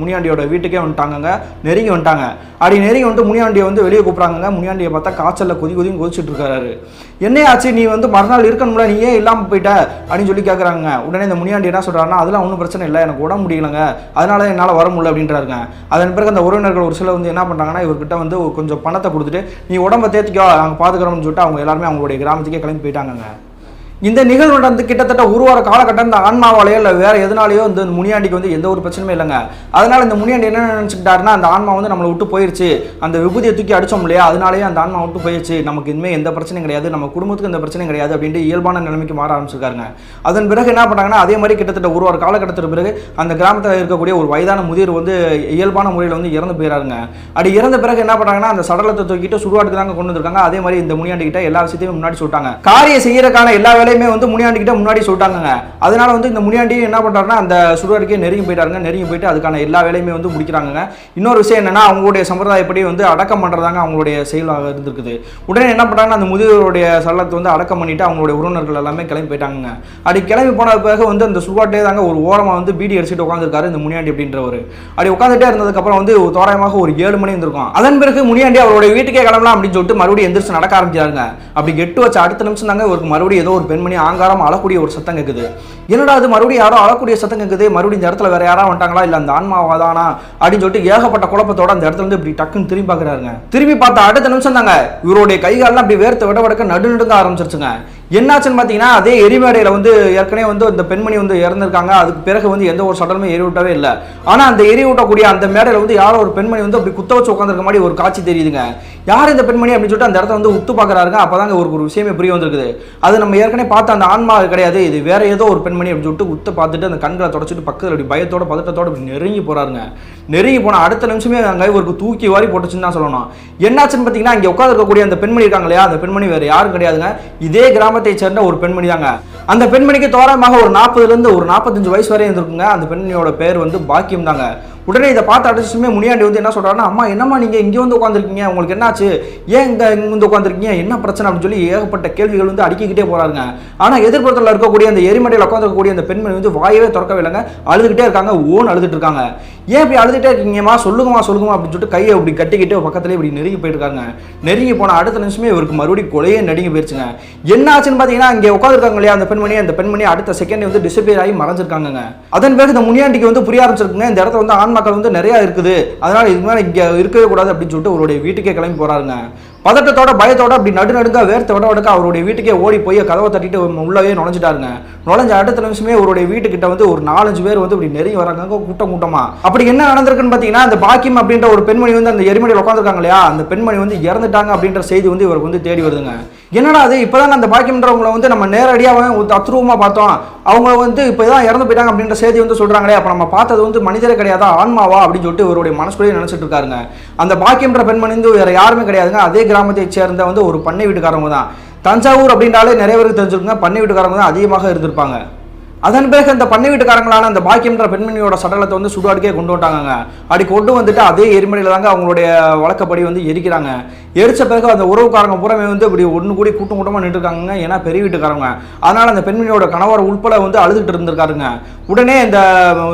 முனியாண்டியோட வீட்டுக்கே வந்துட்டாங்கங்க. நெருங்கி வந்துட்டாங்க. அப்படி நெருங்கி வந்துட்டு முனியாண்டியை வந்து வெளியே கூப்பிட்றாங்க முனியாண்டியை பார்த்தா காய்ச்சலில் கொதி கொதின்னு கொதிச்சுட்டு இருக்காரு. என்ன ஆச்சு? நீ வந்து மறுநாள் இருக்கணும்ல. நீ ஏன் இல்லாமல் போயிட்ட? அப்படின்னு சொல்லி கேட்குறாங்க உடனே இந்த முனியாண்டி என்ன சொல்கிறாங்கன்னா அதெல்லாம் ஒன்றும் பிரச்சனை இல்லை. எனக்கு உடம்பு முடியலங்க. அதனால என்னால் வர முடியல அப்படின்றாருங்க. அதன் பிறகு அந்த உறவினர்கள் ஒரு சிலர் வந்து என்ன பண்ணுறாங்கன்னா இவர்கிட்ட வந்து கொஞ்சம் பணத்தை கொடுத்துட்டு நீ உடம்ப தேத்திக்கோ நாங்கள் பார்த்துக்கிறோம்னு சொல்லிட்டு அவங்க எல்லாருமே அவங்களுடைய கிராமத்துக்கே கிளம்பி போயிட்டாங்க இந்த நிகழ்வு நடந்து கிட்டத்தட்ட ஒரு வார காலகட்டம் இந்த ஆன்மாவாலேயோ இல்லை வேற எதனாலேயோ இந்த முனியாண்டிக்கு வந்து எந்த ஒரு பிரச்சனையும் இல்லைங்க. அதனால இந்த முனியாண்டி என்ன நினச்சிக்கிட்டாருன்னா அந்த ஆன்மா வந்து நம்மளை விட்டு போயிருச்சு. அந்த விபூதியை தூக்கி அடிச்சோம் இல்லையா? அதனாலேயே அந்த ஆன்மா விட்டு போயிருச்சு. நமக்கு இனிமேல் எந்த பிரச்சனையும் கிடையாது. நம்ம குடும்பத்துக்கு எந்த பிரச்சனையும் கிடையாது அப்படின்ட்டு இயல்பான நிலைமைக்கு மாற ஆரம்பிச்சிருக்காருங்க. அதன் பிறகு என்ன பண்ணாங்கன்னா அதே மாதிரி கிட்டத்தட்ட ஒரு வார காலகட்டத்திற்கு பிறகு அந்த கிராமத்தில் இருக்கக்கூடிய ஒரு வயதான முதியர் வந்து இயல்பான முறையில் வந்து இறந்து போயிறாருங்க. அப்படி இறந்த பிறகு என்ன பண்ணாங்கன்னா அந்த சடலத்தை தூக்கிட்டு சுடுவாட்டுக்கு தாங்க கொண்டு வந்திருக்காங்க. அதே மாதிரி இந்த முனியாண்டி கிட்ட எல்லா விஷயத்தையும் முன்னாடி சொல்லிட்டாங்க. காரியம் செய்யறதுக்கான எல்லா வேலையும் வந்து முனியாண்டிக்கிட்ட முன்னாடி சொல்லிட்டாங்க அதனால வந்து இந்த முனியாண்டி என்ன பண்ணுறாருன்னா அந்த சுடுகாட்டுக்கே நெருங்கி போயிட்டாருங்க. நெருங்கி போயிட்டு அதுக்கான எல்லா வேலையுமே வந்து முடிக்கிறாங்க இன்னொரு விஷயம் என்னன்னா அவங்களுடைய சம்பிரதாயப்படி வந்து அடக்கம் பண்ணுறதாங்க அவங்களுடைய செயலாக இருந்திருக்குது. உடனே என்ன பண்றாங்கன்னா அந்த முதியோருடைய சடலத்தை வந்து அடக்கம் பண்ணிட்டு அவங்களுடைய உறவினர்கள் எல்லாமே கிளம்பி போயிட்டாங்க அப்படி கிளம்பி போன பிறகு வந்து அந்த சுடுகாட்டே தாங்க ஒரு ஓரமாக வந்து பீடி அடிச்சுட்டு உட்காந்துருக்காரு இந்த முனியாண்டி அப்படின்றவர். அப்படி உட்காந்துட்டே இருந்ததுக்கப்புறம் வந்து ஒரு தோராயமாக ஒரு ஏழு மணி இருந்திருக்கும் அதன் பிறகு முனியாண்டி அவருடைய வீட்டுக்கே கிளம்பலாம் அப்படின்னு சொல்லிட்டு மறுபடியும் எந்திரிச்சு நடக்க ஆரம்பிச்சாருங்க அப்படி கெட்டு வச்ச அடுத்த நிமிஷம் தாங்க இவருக்கு மறுபடியும் ஏதோ ஒரு பெண்மணி ஆங்காரம் அழக்கூடிய ஒரு சத்தம் கேட்குது என்னடா அது மறுபடியும் யாரோ அழக்கூடிய சத்தம் கேட்குது மறுபடியும் இந்த இடத்துல வேற யாரா வந்துட்டாங்களா? இல்ல அந்த ஆன்மாவாதானா அப்படின்னு சொல்லிட்டு ஏகப்பட்ட குழப்பத்தோட அந்த இடத்துல இருந்து இப்படி டக்குன்னு திரும்பி பார்க்கறாருங்க திரும்பி பார்த்தா அடுத்த நிமிஷம் தாங்க இவருடைய கைகாலெல்லாம் அப்படி வேர்த்து விட விடக்க நடு நடுங்க ஆரம்பிச்சிருச்சுங்க. என்னாச்சுன்னு பார்த்தீங்கன்னா அதே எரிமேடையில் வந்து ஏற்கனவே வந்து அந்த பெண்மணி வந்து இறந்துருக்காங்க. அதுக்கு பிறகு வந்து எந்த ஒரு சடலுமே எரிவிட்டவே இல்லை. ஆனால் அந்த எரிவிட்டக்கூடிய அந்த மேடையில் வந்து யாரோ ஒரு பெண்மணி வந்து அப்படி குத்த வச்சு உட்காந்துருக்க மாதிரி ஒரு காட்சி தெரியுதுங்க. யார் இந்த பெண்மணி அப்படின்னு சொல்லிட்டு அந்த இடத்த வந்து உத்து பார்க்குறாருங்க. அப்போதாங்க ஒரு ஒரு விஷயமே புரிய வந்திருக்குது. அது நம்ம ஏற்கனவே பார்த்த அந்த ஆன்மா கிடையாது. இது வேற ஏதோ ஒரு பெண்மணி அப்படின்னு சொல்லிட்டு உத்து பார்த்துட்டு அந்த கண்களை தொடச்சிட்டு பக்கத்தில் அப்படி பயத்தோட பதட்டத்தோட இப்படி நெருங்கி போறாருங்க. நெருங்கி போன அடுத்த நிமிஷமே அங்கே ஒரு தூக்கி வாரி போட்டுச்சுன்னு தான் சொல்லணும். என்னாச்சுன்னு பார்த்தீங்கன்னா இங்கே உட்காந்துருக்கக்கூடிய அந்த பெண்மணி இருக்காங்க இல்லையா? அந்த பெண்மணி வேறு யாரும் கிடையாதுங்க. இதே கிராமத்தை சேர்ந்த ஒரு பெண்மணி தாங்க அந்த பெண்மணிக்கு தோராயமாக ஒரு நாற்பதுலேருந்து ஒரு நாற்பத்தஞ்சு வயசு வரை இருந்திருக்குங்க. அந்த பெண்மணியோட பேர் வந்து பாக்கியம் தாங்க உடனே இதை பார்த்து அடிச்சுமே முனியாண்டி வந்து என்ன சொல்கிறாருன்னா அம்மா என்னம்மா நீங்கள் இங்கே வந்து உட்காந்துருக்கீங்க உங்களுக்கு என்னாச்சு? ஏன் இங்கே இங்கே வந்து உட்காந்துருக்கீங்க என்ன பிரச்சனை? அப்படின்னு சொல்லி ஏகப்பட்ட கேள்விகள் வந்து அடுக்கிக்கிட்டே போகிறாருங்க ஆனா எதிர்ப்புறத்தில் இருக்கக்கூடிய அந்த எரிமடையில் உட்காந்துருக்கக்கூடிய அந்த பெண்மணி வந்து வாயவே திறக்கவே இல்லைங்க. அழுதுகிட்டே இருக்காங்க ஓன் அழுதுட்டு இருக்காங்க. ஏன் இப்படி அழுதுகிட்டே இருக்கீங்கம்மா? சொல்லுங்கம்மா சொல்லுங்கம்மா அப்படின்னு சொல்லிட்டு கையை இப்படி கட்டிக்கிட்டு பக்கத்துலேயே இப்படி நெருங்கி போயிருக்காங்க நெருங்கி போன அடுத்த நிமிஷமே இவருக்கு மறுபடியும் கொலையே நடுங்கி போயிருச்சுங்க. என்ன ஆச்சுன்னு பார்த்தீங்கன்னா இங்கே உட்காந்துருக்காங்க இல்லையா அந்த பெண்மணி? அந்த பெண்மணி அடுத்த செகண்ட் வந்து டிசப்பியர் ஆகி மறைஞ்சிருக்காங்க அதன் பிறகு இந்த முனியாண்டிக்கு வந்து புரிய ஆரம்பிச்சிருக்குங்க. இந்த இடத்துல வந்து மக்கள் வந்து நிறையா இருக்குது. அதனால் இது மாதிரி இங்கே இருக்கவே கூடாது அப்படின்னு சொல்லிட்டு அவருடைய வீட்டுக்கே கிளம்பி போகிறாருங்க பதட்டத்தோட பயத்தோட அப்படி நடுநடுங்க வேர்த்த விட வடக்க அவருடைய வீட்டுக்கே ஓடி போய் கதவை தட்டிட்டு உள்ளவே நுழைஞ்சிட்டாருங்க. நுழைஞ்ச அடுத்த நிமிஷமே அவருடைய வீட்டுக்கிட்ட வந்து ஒரு நாலஞ்சு பேர் வந்து இப்படி நெருங்கி வராங்க. கூட்டம் கூட்டமா. அப்படி என்ன நடந்திருக்குன்னு பார்த்தீங்கன்னா அந்த பாக்கியம் அப்படின்ற ஒரு பெண்மணி வந்து அந்த எரிமணியில் உட்காந்துருக்காங்க இல்லையா? அந்த பெண்மணி வந்து இறந்துட்டாங்க அப்படின்ற செய்தி வந்து இவருக்கு வந்து தேடி வருதுங்க. என்னடா அது? இப்போதான் அந்த பாக்கியம்ன்றவங்களை வந்து நம்ம நேரடியாக அத்ரூபமாக பார்த்தோம். அவங்க வந்து இப்போ தான் இறந்து போயிட்டாங்க அப்படின்ற செய்தி வந்து சொல்கிறாங்களே அப்போ நம்ம பார்த்தது வந்து மனிதரே கிடையாதா? ஆன்மாவா? அப்படின்னு சொல்லிட்டு இவருடைய மனசுக்குள்ளேயே நினச்சிட்டு இருக்காருங்க. அந்த பாக்கியம்ன்ற பெண்மணி வந்து வேறு யாருமே கிடையாதுங்க. அதே கிராமத்தை சேர்ந்த வந்து ஒரு பண்ணை வீட்டுக்காரவங்க தான். தஞ்சாவூர் அப்படின்றாலே நிறைய பேருக்கு தெரிஞ்சிருக்குங்க. பண்ணை வீட்டுக்காரங்க தான் அதிகமாக இருந்திருப்பாங்க. அதன் பிறகு அந்த பண்ணை வீட்டுக்காரங்களான அந்த பாக்கியம்ன்ற பெண்மணியோட சடலத்தை வந்து சுடுகாடுக்கே கொண்டு வந்துட்டாங்க அப்படி கொண்டு வந்துட்டு அதே எரிமலையில் தாங்க அவங்களுடைய வழக்கப்படி வந்து எரிக்கிறாங்க. எரிச்ச பிறகு அந்த உறவுக்காரங்க பூராமே வந்து இப்படி ஒன்று கூடி கூட்டம் கூட்டமாக நின்றுருக்காங்க ஏன்னா பெரிய வீட்டுக்காரங்க அதனால் அந்த பெண்மணியோட கணவர் உட்பட வந்து அழுதுகிட்டு இருந்திருக்காருங்க. உடனே இந்த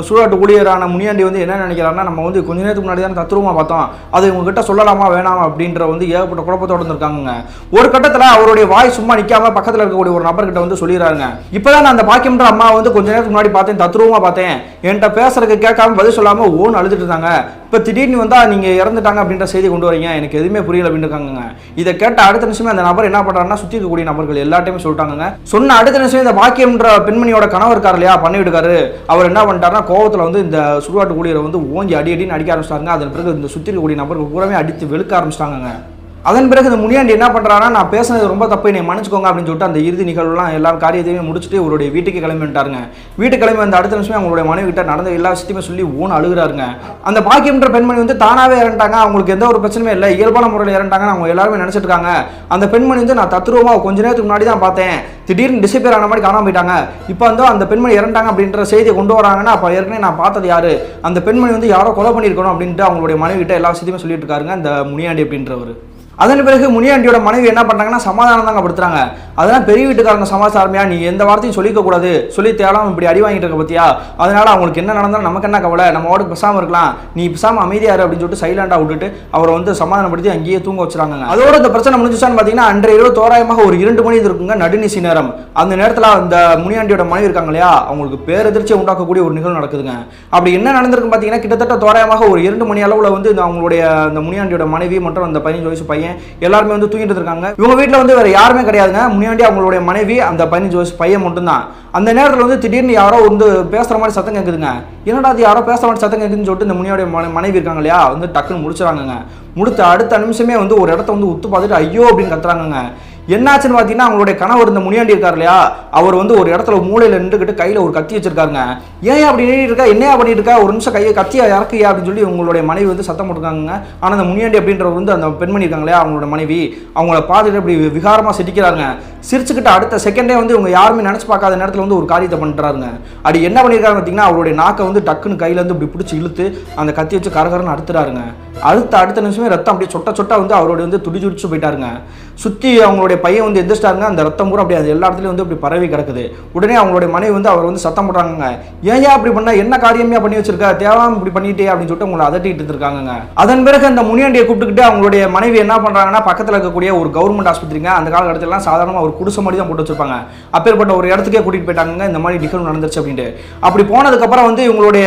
சூழாட்டு ஊழியரான முனியாண்டி வந்து என்ன நினைக்கிறாங்கன்னா நம்ம வந்து கொஞ்ச நேரத்துக்கு முன்னாடி தான் தத்துருவமாக பார்த்தோம். அது உங்ககிட்ட சொல்லலாமா வேணாமா அப்படின்ற வந்து ஏகப்பட்ட குழப்பத்தோடு இருந்திருக்காங்க ஒரு கட்டத்தில் அவருடைய வாய் சும்மா நிற்காம பக்கத்தில் இருக்கக்கூடிய ஒரு நபர்கிட்ட வந்து சொல்லிடுறாங்க இப்போதான் நான் அந்த பாக்கியம்ன்ற அம்மா வந்து கொஞ்ச நேரத்துக்கு முன்னாடி பார்த்தேன் தத்ரூபமாக பார்த்தேன். என்கிட்ட பேசுறதுக்கு கேட்காம பதில் சொல்லாமல் ஓன்னு அழுதுட்டு இருந்தாங்க. இப்போ திடீர்னு வந்தால் நீங்கள் இறந்துட்டாங்க அப்படின்ற செய்தி கொண்டு வரீங்க. எனக்கு எதுவுமே புரியல அப்படின்னு இருக்காங்க இதை கேட்ட அடுத்த நிமிஷமே அந்த நபர் என்ன பண்ணுறாங்கன்னா சுற்றி இருக்கக்கூடிய நபர்கள் எல்லாத்தையுமே சொல்லிட்டாங்க சொன்ன அடுத்த நிமிஷம் இந்த பாக்கியம்ன்ற பெண்மணியோட கனவு இருக்கார் இல்லையா பண்ணிவிட்டுக்காரு அவர் என்ன பண்ணிட்டாருன்னா கோவத்தில் வந்து இந்த சுடுகாட்டு ஊழியரை வந்து ஓங்கி அடி அடின்னு அடிக்க ஆரம்பிச்சிட்டாங்க அதன் பிறகு இந்த சுற்றி இருக்கக்கூடிய நபர்கள் பூராமே அடித்து வெளுக்க ஆரம்பிச்சிட்டாங்க அதன் பிறகு இந்த முனியாண்டி என்ன பண்ணுறாருன்னா நான் பேசுனது ரொம்ப தப்பு என்னை மன்னிச்சுக்கோங்க அப்படின்னு சொல்லிட்டு அந்த இறுதி நிகழ்வுலாம் எல்லா காரியத்தையுமே முடிச்சுட்டு இவருடைய வீட்டுக்கு கிளம்பி வந்துட்டாருங்க. வீட்டுக்கு கிளம்பி வந்த அடுத்த நிமிஷமே அவங்களுடைய மனைவி கிட்ட நடந்த எல்லா விஷயத்தையுமே சொல்லி ஊன் அழுகிறாருங்க. அந்த பாக்கியம்ன்ற பெண்மணி வந்து தானாவே இறந்துட்டாங்க. அவங்களுக்கு எந்த ஒரு பிரச்சனையும் இல்லை. இயல்பான முறையில் இறந்துட்டாங்கன்னு அவங்க எல்லாருமே நினச்சிட்டு இருக்காங்க. அந்த பெண்மணி வந்து நான் தத்ரூபமாக கொஞ்ச நேரத்துக்கு முன்னாடி தான் பார்த்தேன். திடீர்னு டிசப்பியர் ஆன மாதிரி காணாமல் போயிட்டாங்க. இப்போ வந்து அந்த பெண்மணி இறந்துட்டாங்க அப்படின்ற செய்தியை கொண்டு வராங்கன்னா அப்போ ஏற்கனவே நான் பார்த்தது யாரு? அந்த பெண்மணி வந்து யாரோ கொலை பண்ணியிருக்கணும் அப்படின்ட்டு அவங்களுடைய மனைவி கிட்ட எல்லா விஷயத்தையுமே சொல்லிட்டு இருக்காருங்க இந்த முனியாண்டி அப்படின்றவர். அதன் பிறகு முனியாண்டியோட மனைவி என்ன பண்ணுறாங்கன்னா சமாதானம் தாங்க படுத்துறாங்க. அதெல்லாம் பெரிய வீட்டுக்காரங்க சமாச்சாரமையா நீ எந்த வார்த்தையும் சொல்லிக்க கூடாது. சொல்லி தேடாமல் இப்படி அடி வாங்கிட்டு இருக்க பத்தியா? அதனால அவங்களுக்கு என்ன நடந்தாலும் நமக்கு என்ன கவலை? நம்ம ஓடு பிசாமல் இருக்கலாம். நீ பிசாமல் அமைதியாரு அப்படின்னு சொல்லிட்டு சைலண்டா விட்டுட்டு அவரை வந்து சமாதானப்படுத்தி அங்கேயே தூங்க வச்சுறாங்க அதோட இந்த பிரச்சனை முடிஞ்சுச்சான்னு பாத்தீங்கன்னா அன்றைய இரவு தோராயமாக ஒரு இரண்டு மணி இருக்குங்க நடுநிசி நேரம். அந்த நேரத்துல அந்த முனியாண்டியோட மனைவி இருக்காங்க இல்லையா? அவங்களுக்கு பேரதிர்ச்சியை உண்டாக்கக்கூடிய ஒரு நிகழ்வு நடக்குதுங்க. அப்படி என்ன நடந்திருக்கு பாத்தீங்கன்னா கிட்டத்தட்ட தோராயமாக ஒரு இரண்டு மணி அளவுல வந்து அவங்களுடைய அந்த முனியாண்டியோட மனைவி மற்றும் அந்த பதினஞ்சு வயசு பையன் எல்லாருமே வந்து தூங்கிட்டு இருக்காங்க. இவங்க வீட்டில் வந்து வேற யாருமே கிடையாதுங்க. முன்னாடி அவங்களுடைய மனைவி அந்த பதினஞ்சு வயசு பையன் மட்டும்தான். அந்த நேரத்தில் வந்து திடீர்னு யாரோ வந்து பேசுற மாதிரி சத்தம் கேட்குதுங்க என்னடா அது யாரோ பேசுற மாதிரி சத்தம் கேட்குதுன்னு சொல்லிட்டு இந்த முனியோடைய மனைவி இருக்காங்க இல்லையா? வந்து டக்குன்னு முடிச்சுறாங்கங்க. முடித்த அடுத்த நிமிஷமே வந்து ஒரு இடத்த வந்து உத்து பார்த்துட்டு ஐயோ! அப்படின்னு கத்துறாங்கங்க. என்னாச்சுன்னு பார்த்தீங்கன்னா அவங்களுடைய கணவர் இந்த முனியாண்டி இருக்கார் இல்லையா? அவர் வந்து ஒரு இடத்துல மூலையில் நின்றுக்கிட்டு கையில் ஒரு கத்தி வச்சிருக்காருங்க. ஏன் அப்படி நின்று இருக்கா? என்னையா பண்ணிட்டு இருக்கா? ஒரு நிமிஷம் கையை கத்தியா இறக்கியா அப்படின்னு சொல்லி உங்களுடைய மனைவி வந்து சத்தம் போட்டுருக்காங்க ஆனால் அந்த முனியாண்டி அப்படின்றவர் வந்து அந்த பெண்மணி இருக்காங்க இல்லையா? அவங்களோட மனைவி. அவங்கள பார்த்துட்டு அப்படி விகாரமாக சிரிக்கிறாங்க சிரிச்சுக்கிட்டு அடுத்த செகண்டே வந்து இவங்க யாருமே நினச்சி பார்க்காத நேரத்தில் வந்து ஒரு காரியத்தை பண்ணுறாருங்க அப்படி என்ன பண்ணியிருக்காரு பார்த்தீங்கன்னா அவருடைய நாக்கை வந்து டக்குன்னு கையிலேருந்து இப்படி பிடிச்சி இழுத்து அந்த கத்தி வச்சு கரகரன்னு அடுத்துறாருங்க அடுத்த அடுத்த நிமிஷமே ரத்தம் அப்படியே சொட்ட சொட்டா வந்து அவருடைய வந்து துடி துடிச்சு போயிட்டாருங்க. சுற்றி அவங்களுடைய பையன் வந்து எந்திரிச்சிட்டாருங்க. அந்த ரத்தம் பூரா அப்படியே அது எல்லா இடத்துலையும் வந்து அப்படி பரவி கிடக்குது. உடனே அவங்களுடைய மனைவி வந்து அவர் வந்து சத்தம் போடுறாங்க ஏன் ஏன் அப்படி பண்ண? என்ன காரியமே பண்ணி வச்சிருக்கா? தேவாம இப்படி பண்ணிட்டே அப்படின்னு சொல்லிட்டு உங்களை அதட்டிட்டு இருக்காங்க அதன் பிறகு அந்த முனியாண்டியை கூப்பிட்டுக்கிட்டு அவங்களுடைய மனைவி என்ன பண்ணுறாங்கன்னா பக்கத்தில் இருக்கக்கூடிய ஒரு கவர்மெண்ட் ஆஸ்பத்திரிங்க. அந்த காலகட்டத்திலாம் சாதாரணமாக ஒரு குடிசை மாதிரி தான் போட்டு வச்சிருப்பாங்க. அப்பேற்பட்ட ஒரு இடத்துக்கே கூட்டிட்டு போயிட்டாங்க இந்த மாதிரி நிகழ்வு நடந்துருச்சு அப்படின்ட்டு. அப்படி போனதுக்கப்புறம் வந்து இவங்களுடைய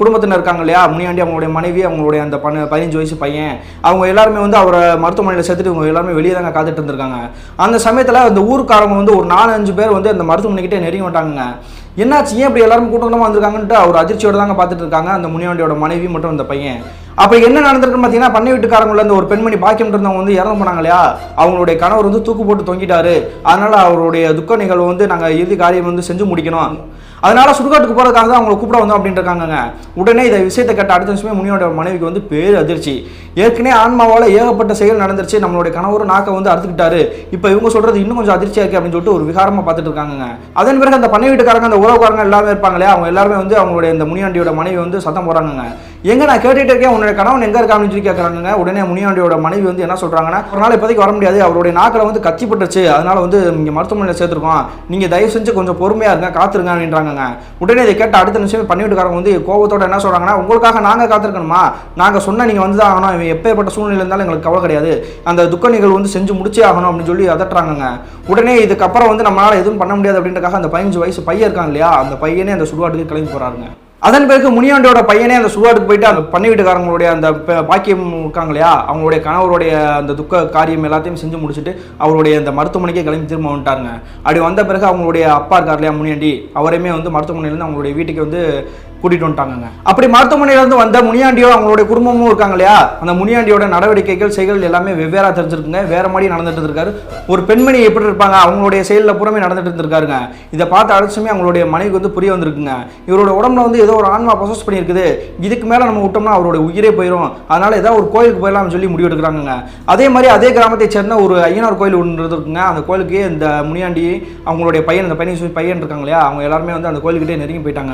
குடும்பத்தினர் இருக்காங்க இல்லையா? முனியாண்டி அவங்களுடைய மனைவி அவங்களுடைய அந்த பண்ண பதினஞ்சு வயசு பையன் அவங்க எல்லாருமே வந்து அவரை மருத்துவமனையில் சேர்த்துட்டு இவங்க எல்லாருமே வெளியே தாங்க காத்துட்டு இருந்திருக்காங்க. அந்த சமயத்தில் அந்த ஊருக்காரங்க வந்து ஒரு நாலஞ்சு பேர் வந்து அந்த மருத்துவமனைக்கிட்டே நெருங்கி வந்துட்டாங்க என்னாச்சு? ஏன் இப்படி எல்லாரும் கூட்டமாக வந்திருக்காங்கன்ட்டு அவர் அதிர்ச்சியோடு தாங்க பார்த்துட்டு இருக்காங்க. அந்த முனியாண்டியோட மனைவி மற்றும் அந்த பையன். அப்போ என்ன நடந்திருக்குன்னு பார்த்தீங்கன்னா பண்ணை வீட்டுக்காரங்கள இந்த ஒரு பெண்மணி பாக்கியம் இருந்தவங்க வந்து இறந்து போனாங்க இல்லையா அவங்களுடைய கணவர் வந்து தூக்கு போட்டு தொங்கிட்டாரு. அதனால அவருடைய துக்க நிகழ்வு வந்து நாங்கள் இறுதி காரியம் வந்து செஞ்சு முடிக்கணும். அதனால சுடுகாட்டுக்கு போறதுக்காக தான் அவங்களை கூப்பிட வந்தோம் அப்படின்ட்டு இருக்காங்க உடனே இதை விஷயத்தை கேட்ட அடுத்த நிமிஷமே முனியோட மனைவிக்கு வந்து பேர் அதிர்ச்சி. ஏற்கனவே ஆன்மாவால் ஏகப்பட்ட செயல் நடந்துருச்சு. நம்மளுடைய கணவர் நாக்கை வந்து அறுத்துக்கிட்டாரு. இப்போ இவங்க சொல்றது இன்னும் கொஞ்சம் அதிர்ச்சியாக இருக்கு அப்படின்னு சொல்லிட்டு ஒரு விகாரமாக பார்த்துட்டு இருக்காங்க அதன் பிறகு அந்த பண்ணை வீட்டுக்காரங்க அந்த உறவுக்காரங்க எல்லாமே இருப்பாங்களே அவங்க எல்லாருமே வந்து அவங்களுடைய இந்த முனியாண்டியோட மனைவி வந்து சத்தம் போறாங்க எங்க நான் கேட்டுட்டு இருக்கேன்? உன்னோட கணவன் எங்க இருக்கா அப்படின்னு சொல்லி கேட்கறாங்க உடனே முனியாண்டியோட மனைவி வந்து என்ன சொல்றாங்கன்னா ஒரு நாள் இப்போதைக்கு வர முடியாது. அவருடைய நாக்கில் வந்து கத்திப்பட்டுச்சு அதனால வந்து இங்க மருத்துவமனையில் சேர்த்துருக்கோம். நீங்க தயவு செஞ்சு கொஞ்சம் பொறுமையா இருங்க காத்திருங்க அப்படின்றாங்க உடனே இதை கேட்ட அடுத்த நிமிஷமே பண்ணி வீட்டுக்காரங்க வந்து கோவத்தோட என்ன சொல்றாங்கன்னா உங்களுக்காக நாங்க காத்திருக்கணுமா? நாங்க சொன்ன நீங்க வந்து தான் ஆகணும். இவன் எப்பேற்பட்ட சூழ்நிலை இருந்தாலும் எங்களுக்கு கவலை கிடையாது. அந்த துக்க நிகழ்வு வந்து செஞ்சு முடிச்சே ஆகணும் அப்படின்னு சொல்லி அதட்டுறாங்க உடனே இதுக்கப்புறம் வந்து நம்மளால் எதுவும் பண்ண முடியாது அப்படின்றக்காக அந்த பதினஞ்சு வயசு பையன் இருக்கான் இல்லையா? அந்த பையனே அந்த சுடுகாட்டுக்கு கிளம்பி போறாருங்க. அதன் பிறகு முனியாண்டியோட பையனே அந்த சுடுகாட்டுக்கு போயிட்டு அந்த பண்ணை வீட்டுக்காரங்களுடைய அந்த பாக்கியம் இருக்காங்க இல்லையா? அவங்களுடைய கணவருடைய அந்த துக்க காரியம் எல்லாத்தையும் செஞ்சு முடிச்சுட்டு அவருடைய அந்த மருத்துவமனைக்கே கிளம்பி திரும்ப வந்துட்டாருங்க. அப்படி வந்த பிறகு அவங்களுடைய அப்பா இருக்கார் இல்லையா முனியாண்டி? அவரையுமே வந்து மருத்துவமனையிலேருந்து அவங்களுடைய வீட்டுக்கு வந்து கூட்டிட்டு வந்துட்டாங்க அப்படி மருத்துவமனையில இருந்து வந்த முனியாண்டியோ அவங்களுடைய குடும்பமும் இருக்காங்க இல்லையா? அந்த முனியாண்டியோட நடவடிக்கைகள் செயல்கள் எல்லாமே வெவ்வேறா தெரிஞ்சிருக்குங்க. வேற மாதிரி நடந்துட்டு இருக்காரு ஒரு பெண்மணி எப்படி இருப்பாங்க? அவங்களுடைய செயலில் புறமே நடந்துட்டு இருந்திருக்காருங்க. இதை பார்த்து அடிச்சுமே அவங்களுடைய மனைவிக்கு வந்து புரிய வந்திருக்குங்க. இவரோட உடம்புல வந்து ஏதோ ஒரு ஆன்மா ப்ரொசஸ் பண்ணியிருக்குது. இதுக்கு மேல நம்ம விட்டோம்னா அவரோட உயிரே போயிடும் அதனால ஏதாவது ஒரு கோயிலுக்கு போயிடலாம்னு சொல்லி முடிவு எடுக்கிறாங்க அதே மாதிரி அதே கிராமத்தை சேர்ந்த ஒரு ஐயனார் கோயில் ஒன்று இருக்குங்க அந்த கோயிலுக்கு இந்த முனியாண்டி அவங்களுடைய பையன் அந்த பையன் சொல்லி பையன் இருக்காங்க இல்லையா? அவங்க எல்லாருமே வந்து அந்த கோயிலுக்கிட்டே நெருங்கி போயிட்டாங்க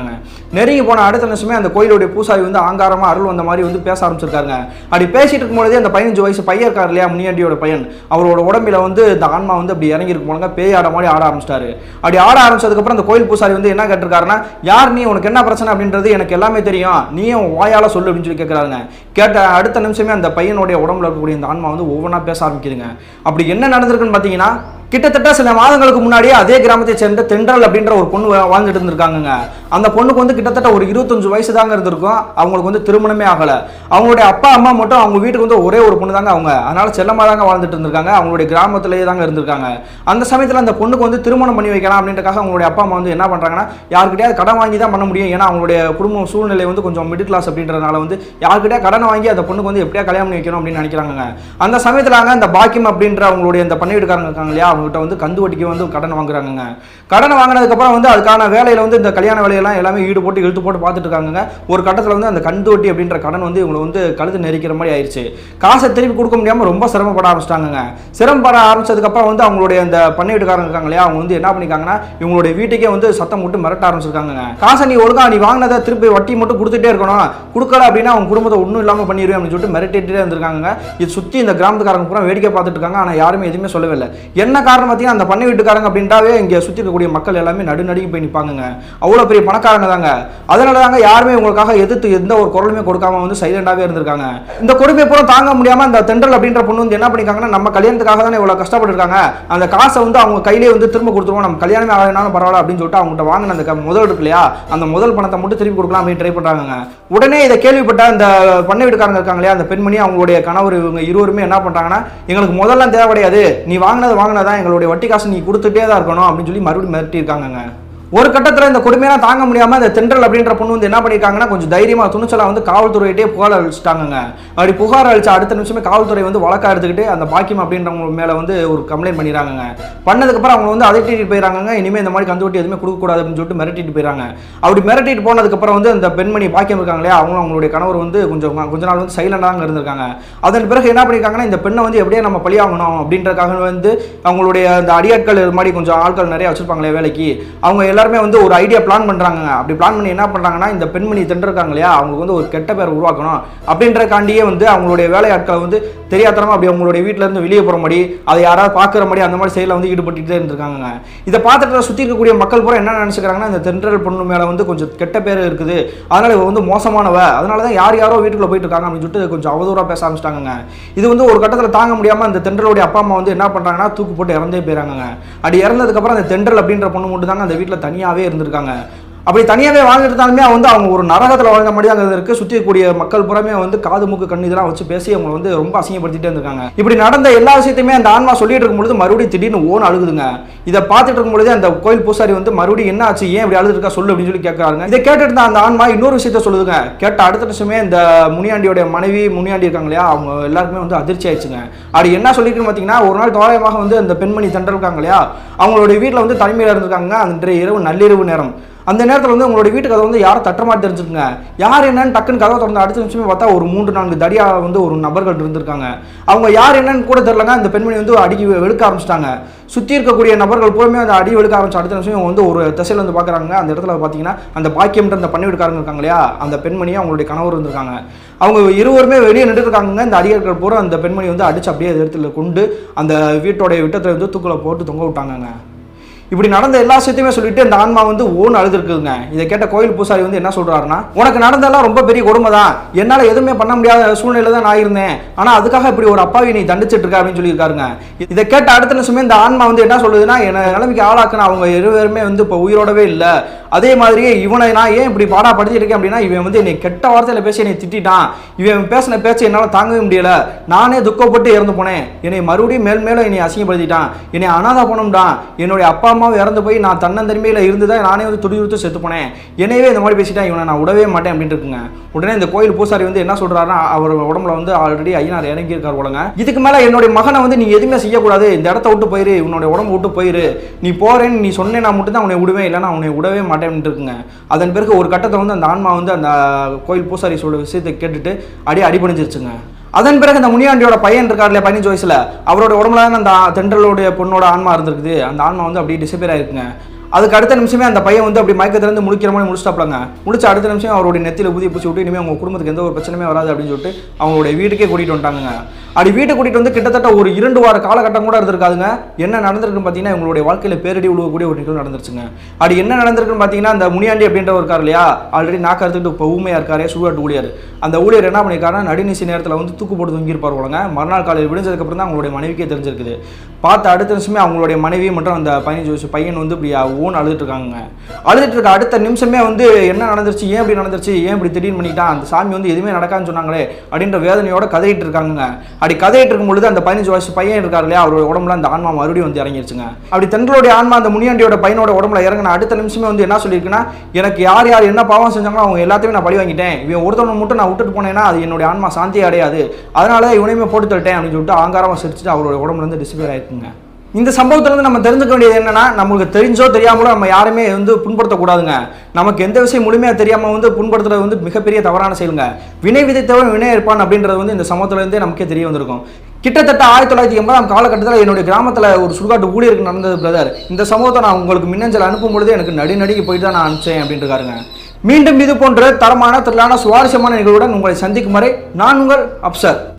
நெருங்கி போன அடுத்த நிமிஷமே அந்த கோயிலுடைய பூசாரி வந்து ஆங்காரமாக அருள் வந்த மாதிரி வந்து பேச ஆரம்பிச்சிருக்காங்க அப்படி பேசிட்டு இருக்கும்போதே அந்த பதினஞ்சு வயசு பையன் இருக்கார் இல்லையா முனியாண்டியோட பையன். அவரோட உடம்பில் வந்து இந்த ஆன்மா வந்து அப்படி இறங்கி இருக்கும் போலங்க பேய் ஆட மாதிரி ஆட ஆரம்பிச்சிட்டாரு. அப்படி ஆட ஆரம்பிச்சதுக்கப்புறம் அந்த கோயில் பூசாரி வந்து என்ன கேட்டிருக்காருன்னா யார் நீ? உனக்கு என்ன பிரச்சனை? அப்படின்றது எனக்கு எல்லாமே தெரியும். நீயும் உன் வாயால சொல்லு அப்படின்னு சொல்லி கேட்குறாங்க கேட்ட அடுத்த நிமிஷமே அந்த பையனுடைய உடம்புல இருக்கக்கூடிய இந்த ஆன்மா வந்து ஒவ்வொன்றா பேச ஆரம்பிக்குதுங்க. அப்படி என்ன நடந்திருக்குன்னு பார்த்தீங்கன்னா கிட்டத்தட்ட சில மாதங்களுக்கு முன்னாடியே அதே கிராமத்தை சேர்ந்த தென்றல் அப்படின்ற ஒரு பொண்ணு வாழ்ந்துட்டு இருந்திருக்காங்க அந்த பொண்ணுக்கு வந்து கிட்டத்தட்ட ஒரு இருபத்தஞ்சு வயசு தாங்க இருந்திருக்கும். அவங்களுக்கு வந்து திருமணமே ஆகலை. அவங்களுடைய அப்பா அம்மா மட்டும் அவங்க வீட்டுக்கு வந்து ஒரே ஒரு பொண்ணு தாங்க அவங்க. அதனால செல்லமாக தாங்க வாழ்ந்துட்டு இருந்திருக்காங்க. அவங்களுடைய கிராமத்திலேயே தாங்க இருந்திருக்காங்க. அந்த சமயத்தில் அந்த பொண்ணுக்கு வந்து திருமணம் பண்ணி வைக்கலாம் அப்படின்றக்காக அவங்களுடைய அப்பா அம்மா வந்து என்ன பண்ணுறாங்கன்னா யாருக்கிட்டயாவது கடன் வாங்கி தான் பண்ண முடியும். ஏன்னா அவங்களுடைய குடும்ப சூழ்நிலை வந்து கொஞ்சம் மிடில் கிளாஸ் அப்படின்றதுனால வந்து யாருக்கிட்டயா கடன் வாங்கி அந்த பொண்ணுக்கு வந்து எப்படியா கல்யாணம் பண்ணி வைக்கணும் அப்படின்னு நினைக்கிறாங்க அந்த சமயத்தில் அந்த பாக்கியம் அப்படின்ற அவங்களுடைய அந்த பண்ணை வீட்டுக்காரங்க இருக்காங்க இல்லையா அவங்ககிட்ட வந்து கந்து வட்டிக்கு வந்து கடன் வாங்குறாங்க கடனை வாங்கினதுக்கப்புறம் வந்து அதுக்கான வேலையில் வந்து இந்த கல்யாண வேலையெல்லாம் எல்லாமே ஈடு போட்டு இழுத்து போட்டு பார்த்துட்டு இருக்காங்க ஒரு கட்டத்தில் வந்து அந்த கந்தோட்டி அப்படின்ற கடன் வந்து இவங்களை வந்து கழுத்து நெரிக்கிற மாதிரி ஆயிடுச்சு காசை திருப்பி கொடுக்க முடியாமல் ரொம்ப சிரமப்பட ஆரம்பிச்சிட்டாங்க சிரமப்பட ஆரம்பிச்சதுக்கப்புறம் வந்து அவங்களுடைய அந்த பண்ணை வீட்டுக்காரங்க இருக்காங்க இல்லையா அவங்க வந்து என்ன பண்ணிருக்காங்கன்னா இவங்களுடைய வீட்டுக்கே வந்து சத்தம் போட்டு மிரட்ட ஆரம்பிச்சிருக்காங்க காசை நீ ஒழுங்கா நீ வாங்கினதை திருப்பி வட்டி மட்டும் கொடுத்துட்டே இருக்கணும். கொடுக்கல அப்படின்னா அவங்க குடும்பத்தை ஒன்றும் இல்லாமல் பண்ணிடுவேன் அப்படின்னு சொல்லிட்டு மிரட்டிட்டே இருந்திருக்காங்க இது சுற்றி இந்த கிராமத்துக்காரங்க பூரா வேடிக்கை பார்த்துட்டு இருக்காங்க. ஆனால் யாருமே எதுவுமே சொல்லவே இல்லை. என்ன காரணம் பார்த்தீங்கன்னா அந்த பண்ணை வீட்டுக்காரங்க அப்படின்ட்டாவே இங்கே சுற்றி இருக்கக்கூடிய மக்கள் எல்லாமே நடுநடுங்கி போய் நிற்பாங்க அவ்வளோ பெரிய பணக்காரங்க தாங்க. அதனால தாங்க யாருமே உங்களுக்காக எதிர்த்து எந்த ஒரு குரலுமே கொடுக்காம வந்து சைலண்டாகவே இருந்திருக்காங்க. இந்த கொடுமை பூரா தாங்க முடியாம அந்த தென்றல் அப்படின்ற பொண்ணு வந்து என்ன பண்ணிக்காங்கன்னா நம்ம கல்யாணத்துக்காக தானே இவ்வளோ கஷ்டப்பட்டுருக்காங்க. அந்த காசை வந்து அவங்க கையிலே வந்து திரும்ப கொடுத்துருவோம். நம்ம கல்யாணமே ஆகலைனாலும் பரவாயில்ல அப்படின்னு சொல்லிட்டு அவங்ககிட்ட வாங்கின அந்த முதல் இருக்கு இல்லையா? அந்த முதல் பணத்தை மட்டும் திருப்பி கொடுக்கலாம் அப்படின்னு ட்ரை பண்ணுறாங்க உடனே இதை கேள்விப்பட்ட அந்த பண்ணை வீட்டுக்காரங்க இருக்காங்க இல்லையா? அந்த பெண்மணி அவங்களுடைய கணவர் இவங்க இருவருமே என்ன பண்றாங்கன்னா எங்களுக்கு முதல்ல தேவை கிடையாது நீ வாங்கினது வாங்கினதான் எங்களுடைய வட்டி காசு நீ கொடுத்துட்டே தான் இருக்கணும் அப்படின்னு சொல்லி மறுபடியும் மிரட்டியிருக்காங்கங்க. ஒரு கட்டத்தில் இந்த கொடுமையெல்லாம் தாங்க முடியாமல் இந்த தென்றல் அப்படின்ற பொண்ணு வந்து என்ன பண்ணிருக்காங்கன்னா கொஞ்சம் தைரியமாக துணிச்சலாக வந்து காவல்துறையிட்டே புகார் அழிச்சிட்டாங்க அப்படி புகார் அளிச்ச அடுத்த நிமிஷமே காவல்துறை வந்து வழக்கா எடுத்துக்கிட்டு அந்த பாக்கியம் அப்படின்றவங்க மேலே வந்து ஒரு கம்ப்ளைண்ட் பண்ணிடுறாங்க பண்ணதுக்கப்புறம் அவங்க வந்து அதட்டிட்டு போயிடறாங்க இனிமேல் இந்த மாதிரி கந்து வட்டி எதுவுமே கொடுக்கக்கூடாது அப்படின்னு சொல்லிட்டு மிரட்டிட்டு போயிடறாங்க. அப்படி மிரட்டிட்டு போனதுக்கப்புறம் வந்து அந்த பெண்மணி பாக்கியம் இருக்காங்க இல்லையா அவங்களும் அவங்களுடைய கணவர் வந்து கொஞ்சம் கொஞ்ச நாள் வந்து சைலண்டாக இருந்திருக்காங்க. அதன் பிறகு என்ன பண்ணிருக்காங்கன்னா இந்த பெண்ணை வந்து எப்படியே நம்ம பழியாகணும் அப்படின்றக்காக வந்து அவங்களுடைய அந்த அடியாட்கள் இது மாதிரி கொஞ்சம் ஆட்கள் நிறைய வச்சிருப்பாங்களே வேலைக்கு. அவங்க எல்லாம் எல்லாருமே வந்து ஒரு ஐடியா பிளான் பண்ணுறாங்க அப்படி பிளான் பண்ணி என்ன பண்ணுறாங்கன்னா இந்த பெண்மணி தின்றுருக்காங்க இல்லையா அவங்களுக்கு வந்து ஒரு கெட்ட பேர் உருவாக்கணும். அப்படின்றக்காண்டியே வந்து அவங்களுடைய வேலையாட்களை வந்து தெரியாதனமா அப்படி அவங்களுடைய வீட்டிலேருந்து இருந்து வெளியே போகிற மாதிரி அதை யாராவது பார்க்குற மாதிரி அந்த மாதிரி செயலில் வந்து ஈடுபட்டுகிட்டே இருந்திருக்காங்க இதை பார்த்துட்டு சுற்றி இருக்கக்கூடிய மக்கள் பூரா என்ன நினச்சிக்கிறாங்கன்னா இந்த தென்றல் பொண்ணு மேலே வந்து கொஞ்சம் கெட்ட பேர் இருக்குது. அதனால் இவ வந்து மோசமானவ. அதனால தான் யார் யாரோ வீட்டுக்குள்ளே போயிட்டு இருக்காங்க அப்படின்னு சொல்லிட்டு கொஞ்சம் அவதூறாக பேச ஆரம்பிச்சிட்டாங்க இது வந்து ஒரு கட்டத்தில் தாங்க முடியாமல் அந்த தென்றலுடைய அப்பா அம்மா வந்து என்ன பண்ணுறாங்கன்னா தூக்கு போட்டு இறந்தே போயிறாங்க அப்படி இறந்ததுக்கப்புறம் அந்த தென்றல் அப்படின்ற பொண்ணு மட்டும் தாங்க அந்த வீட்டில் தனியாகவே இருந்திருக்காங்க. அப்படி தனியாகவே வாழ்ந்துட்டு அவங்க வந்து ஒரு நரகத்தில் வாழ்ந்த மாதிரி அங்கே இருக்கு. சுற்றி மக்கள் புறமே வந்து காது மூக்கு கண் இதெல்லாம் வச்சு பேசி அவங்க வந்து ரொம்ப அசிங்கப்படுத்திட்டே இருந்திருக்காங்க. இப்படி நடந்த எல்லா விஷயத்தையுமே அந்த ஆன்மா சொல்லிட்டு இருக்கும்பொழுது மறுபடியும் திடீர்னு ஓன் அழுகுதுங்க. இதை பார்த்துட்டு இருக்கும் அந்த கோயில் பூசாரி வந்து மறுபடியும் என்ன ஆச்சு ஏன் இப்படி அழுதுருக்கா சொல்லு அப்படின்னு சொல்லி கேட்கறாங்க இதை கேட்டுட்டு அந்த ஆன்மா இன்னொரு விஷயத்த சொல்லுதுங்க. கேட்ட அடுத்த நிமிஷமே இந்த முனியாண்டியோட மனைவி முனியாண்டி இருக்காங்க இல்லையா அவங்க எல்லாருக்குமே வந்து அதிர்ச்சி ஆயிடுச்சுங்க. அப்படி என்ன சொல்லிட்டு பார்த்தீங்கன்னா ஒரு நாள் தோராயமாக வந்து அந்த பெண்மணி தண்டல் இருக்காங்க இல்லையா அவங்களுடைய வீட்டில் வந்து தனிமையில் இருந்திருக்காங்க. அன்றைய இரவு நள்ளிரவு நேரம். அந்த நேரத்தில் வந்து உங்களுடைய வீட்டு கதை வந்து யாரும் தட்ட மாதிரி யார் என்னன்னு டக்குன்னு கதை திறந்து அடுத்த நிமிஷமே பார்த்தா ஒரு மூன்று நான்கு தடியா வந்து ஒரு நபர்கள் இருந்திருக்காங்க. அவங்க யார் என்னன்னு கூட தெரிலங்க அந்த பெண்மணி வந்து அடிக்க வெளுக்க ஆரம்பிச்சிட்டாங்க. சுற்றி இருக்கக்கூடிய நபர்கள் பூராமே அந்த அடி வெளுக்க ஆரம்பிச்சு அடுத்த நிமிஷம் இவங்க வந்து ஒரு திசையில் வந்து பார்க்குறாங்க அந்த இடத்துல பார்த்தீங்கன்னா அந்த பாக்கியம்ன்ற அந்த பண்ணி விடுக்காரங்க இருக்காங்க இல்லையா? அந்த பெண்மணியும் அவங்களுடைய கணவர் இருந்திருக்காங்க. அவங்க இருவருமே வெளியே நின்றுருக்காங்க இந்த அதிகாரிகள் பூரா அந்த பெண்மணி வந்து அடிச்சு அப்படியே அந்த இடத்துல கொண்டு அந்த வீட்டோடைய விட்டத்தை வந்து தூக்கில் போட்டு தொங்க விட்டாங்கங்க. இப்படி நடந்த எல்லா விஷயத்தையுமே சொல்லிட்டு இந்த ஆன்மா வந்து ஓன் அழுதுருக்குங்க. இதை கேட்ட கோயில் பூசாரி வந்து என்ன சொல்றாருன்னா உனக்கு நடந்தெல்லாம் ரொம்ப பெரிய கொடுமை தான் என்னால் எதுவுமே பண்ண முடியாத சூழ்நிலை தான் நான் இருந்தேன். ஆனால் அதுக்காக இப்படி ஒரு அப்பாவி நீ தண்டிச்சிட்டு இருக்க அப்படின்னு சொல்லியிருக்காருங்க. இதை கேட்ட அடுத்த நிமிஷமே இந்த ஆன்மா வந்து என்ன சொல்லுதுன்னா என்ன நிலைமைக்கு ஆளாக்குன அவங்க இருவருமே வந்து இப்போ உயிரோடவே இல்லை. அதே மாதிரியே இவனை நான் ஏன் இப்படி பாடா படிச்சிருக்கேன் இருக்கேன் அப்படின்னா இவன் வந்து என்னை கெட்ட வார்த்தையில் பேசி என்னை திட்டான் இவன் பேசின பேச்சு என்னால் தாங்கவே முடியல. நானே துக்கப்பட்டு இறந்து போனேன். என்னை மறுபடியும் மேல் மேலும் என்னை அசிங்கப்படுத்திட்டான். என்னை அனாதை போனோம்டான் என்னுடைய அப்பா அம்மா அம்மாவும் இறந்து போய் நான் தன்னந்தன்மையில் இருந்து தான் நானே வந்து துடிதுடித்து செத்து போனேன். எனவே இந்த மாதிரி பேசிட்டான் இவனை நான் விடவே மாட்டேன் அப்படின்ட்டு இருக்குங்க. உடனே இந்த கோயில் பூசாரி வந்து என்ன சொல்றாருன்னா அவர் உடம்புல வந்து ஆல்ரெடி ஐயனார் இறங்கி இருக்கார் போலங்க. இதுக்கு மேலே என்னுடைய மகனை வந்து நீ எதுவுமே செய்யக்கூடாது. இந்த இடத்த விட்டு போயிரு உன்னோட உடம்பு விட்டு போயிரு. நீ போறேன்னு நீ சொன்னேன்னா மட்டும் தான் உன்னை விடுவேன் இல்லைனா உன்னை விடவே மாட்டேன்ட்டு இருக்குங்க. அதன் பிறகு ஒரு கட்டத்தை வந்து அந்த ஆன்மா வந்து அந்த கோயில் பூசாரி சொல்ற விஷயத்தை கேட்டுட்டு அடி அடிபணிஞ்சிருச்சுங்க. அதன் பிறகு அந்த முனியாண்டியோட பையன் இருக்கார் இல்லையா பதினஞ்சு வயசுல அவரோட உடம்புல அந்த தென்றலோடைய பொண்ணோட ஆன்மா இருந்திருக்குது. அந்த ஆன்மா வந்து அப்படியே டிசப்பியர் ஆயிருக்குங்க. அதுக்கு அடுத்த நிமிஷமே அந்த பையன் வந்து அப்படி மயக்கத்திலேருந்து முடிக்கிற மாதிரி முடிச்சிட்டாப்லங்க முடிச்ச அடுத்த நிமிஷம் அவருடைய நெத்தியில் ஊதி பிடிச்சி விட்டு இனிமேல் அவங்க குடும்பத்துக்கு எந்த ஒரு பிரச்சனையுமே வராது அப்படின்னு சொல்லிட்டு அவங்களுடைய வீட்டுக்கே கூட்டிகிட்டு வந்துட்டாங்க அப்படி வீட்டை கூட்டிகிட்டு வந்து கிட்டத்தட்ட ஒரு இரண்டு வார காலகட்டம் கூட இருந்திருக்காதுங்க. என்ன நடந்திருக்குன்னு பார்த்தீங்கன்னா இவங்களுடைய வாழ்க்கையில் பேரடி உழுவக்கூடிய ஒரு நிகழ்வு நடந்துருச்சுங்க. அப்படி என்ன நடந்திருக்குன்னு பார்த்தீங்கன்னா அந்த முனியாண்டி அப்படின்ற ஒரு இருக்கார் இல்லையா? ஆல்ரெடி நாக்க அறுத்துட்டு இப்போ ஊமையாக இருக்காரே சுடுகாட்டு ஊழியர். அந்த ஊழியர் என்ன பண்ணியிருக்காருன்னா நடுநிசி நேரத்தில் வந்து தூக்கு போட்டு தூங்கியிருப்பார் போலங்க. மறுநாள் காலையில் விடிஞ்சதுக்கப்புறம் தான் அவங்களுடைய மனைவிக்கே தெரிஞ்சிருக்குது. பார்த்த அடுத்த நிமிஷமே அவங்களுடைய மனைவி மற்றும் அந்த பதினஞ்சு வயசு பையன் வந்து இப்படி ஓன் அழுதுட்டு இருக்காங்க அழுதுட்டு இருக்க அடுத்த நிமிஷமே வந்து என்ன நடந்துருச்சு ஏன் இப்படி நடந்துருச்சு ஏன் இப்படி திடீர்னு பண்ணிட்டான் அந்த சாமி வந்து எதுவுமே நடக்கான்னு சொன்னாங்களே அப்படின்ற வேதனையோட கதையிட்டு இருக்காங்க அப்படி கதையிட்டு இருக்கும் பொழுது அந்த பதினஞ்சு வயசு பையன் இருக்கார் இல்லையா அவரோட உடம்புல அந்த ஆன்மா மறுபடியும் வந்து இறங்கிருச்சுங்க. அப்படி தென்றலுடைய ஆன்மா அந்த முனியாண்டியோட பையனோட உடம்புல இறங்கின அடுத்த நிமிஷமே வந்து என்ன சொல்லியிருக்குன்னா எனக்கு யார் யார் என்ன பாவம் செஞ்சாங்களோ அவங்க எல்லாத்தையுமே நான் பழி வாங்கிட்டேன். இவன் ஒருத்தவனை மட்டும் நான் விட்டுட்டு போனேன்னா அது என்னுடைய ஆன்மா சாந்தி அடையாது. அதனால இவனையுமே போட்டு தள்ளிட்டேன் அப்படின்னு சொல்லிட்டு ஆங்காரமாக சிரிச்சுட்டு அவரோட உடம்புல இருந்து டிஸ்பியர் ஆயிருக்குங்க இந்த சம்பவத்திலேருந்து நம்ம தெரிஞ்சுக்க வேண்டியது என்னன்னா நமக்கு தெரிஞ்சோ தெரியாமலோ நம்ம யாருமே வந்து புண்படுத்தக்கூடாதுங்க. நமக்கு எந்த விஷயம் முழுமையாக தெரியாமல் வந்து புண்படுத்துறது வந்து மிகப்பெரிய தவறான செயலுங்க. வினை விதைத்தவன் வினை இருப்பான் அப்படின்றது வந்து இந்த சமூகத்திலேருந்தே நமக்கே தெரிய வந்திருக்கும். கிட்டத்தட்ட ஆயிரத்தி தொள்ளாயிரத்தி எண்பதாம் காலகட்டத்தில் என்னுடைய கிராமத்தில் ஒரு சுடுகாட்டு ஊழியருக்கு நடந்தது பிரதர் இந்த சமூகத்தை நான் உங்களுக்கு மின்னஞ்சல் அனுப்பும்பொழுது எனக்கு நடி நடிக்கு போயிட்டு தான் நான் அனுப்பிச்சேன் அப்படின்ட்டு இருக்காருங்க மீண்டும் இது போன்ற தரமான திரளான சுவாரஸ்யமான நிகழ்வுடன் உங்களை சந்திக்கும் வரை நான் உங்கள் அப்சர்.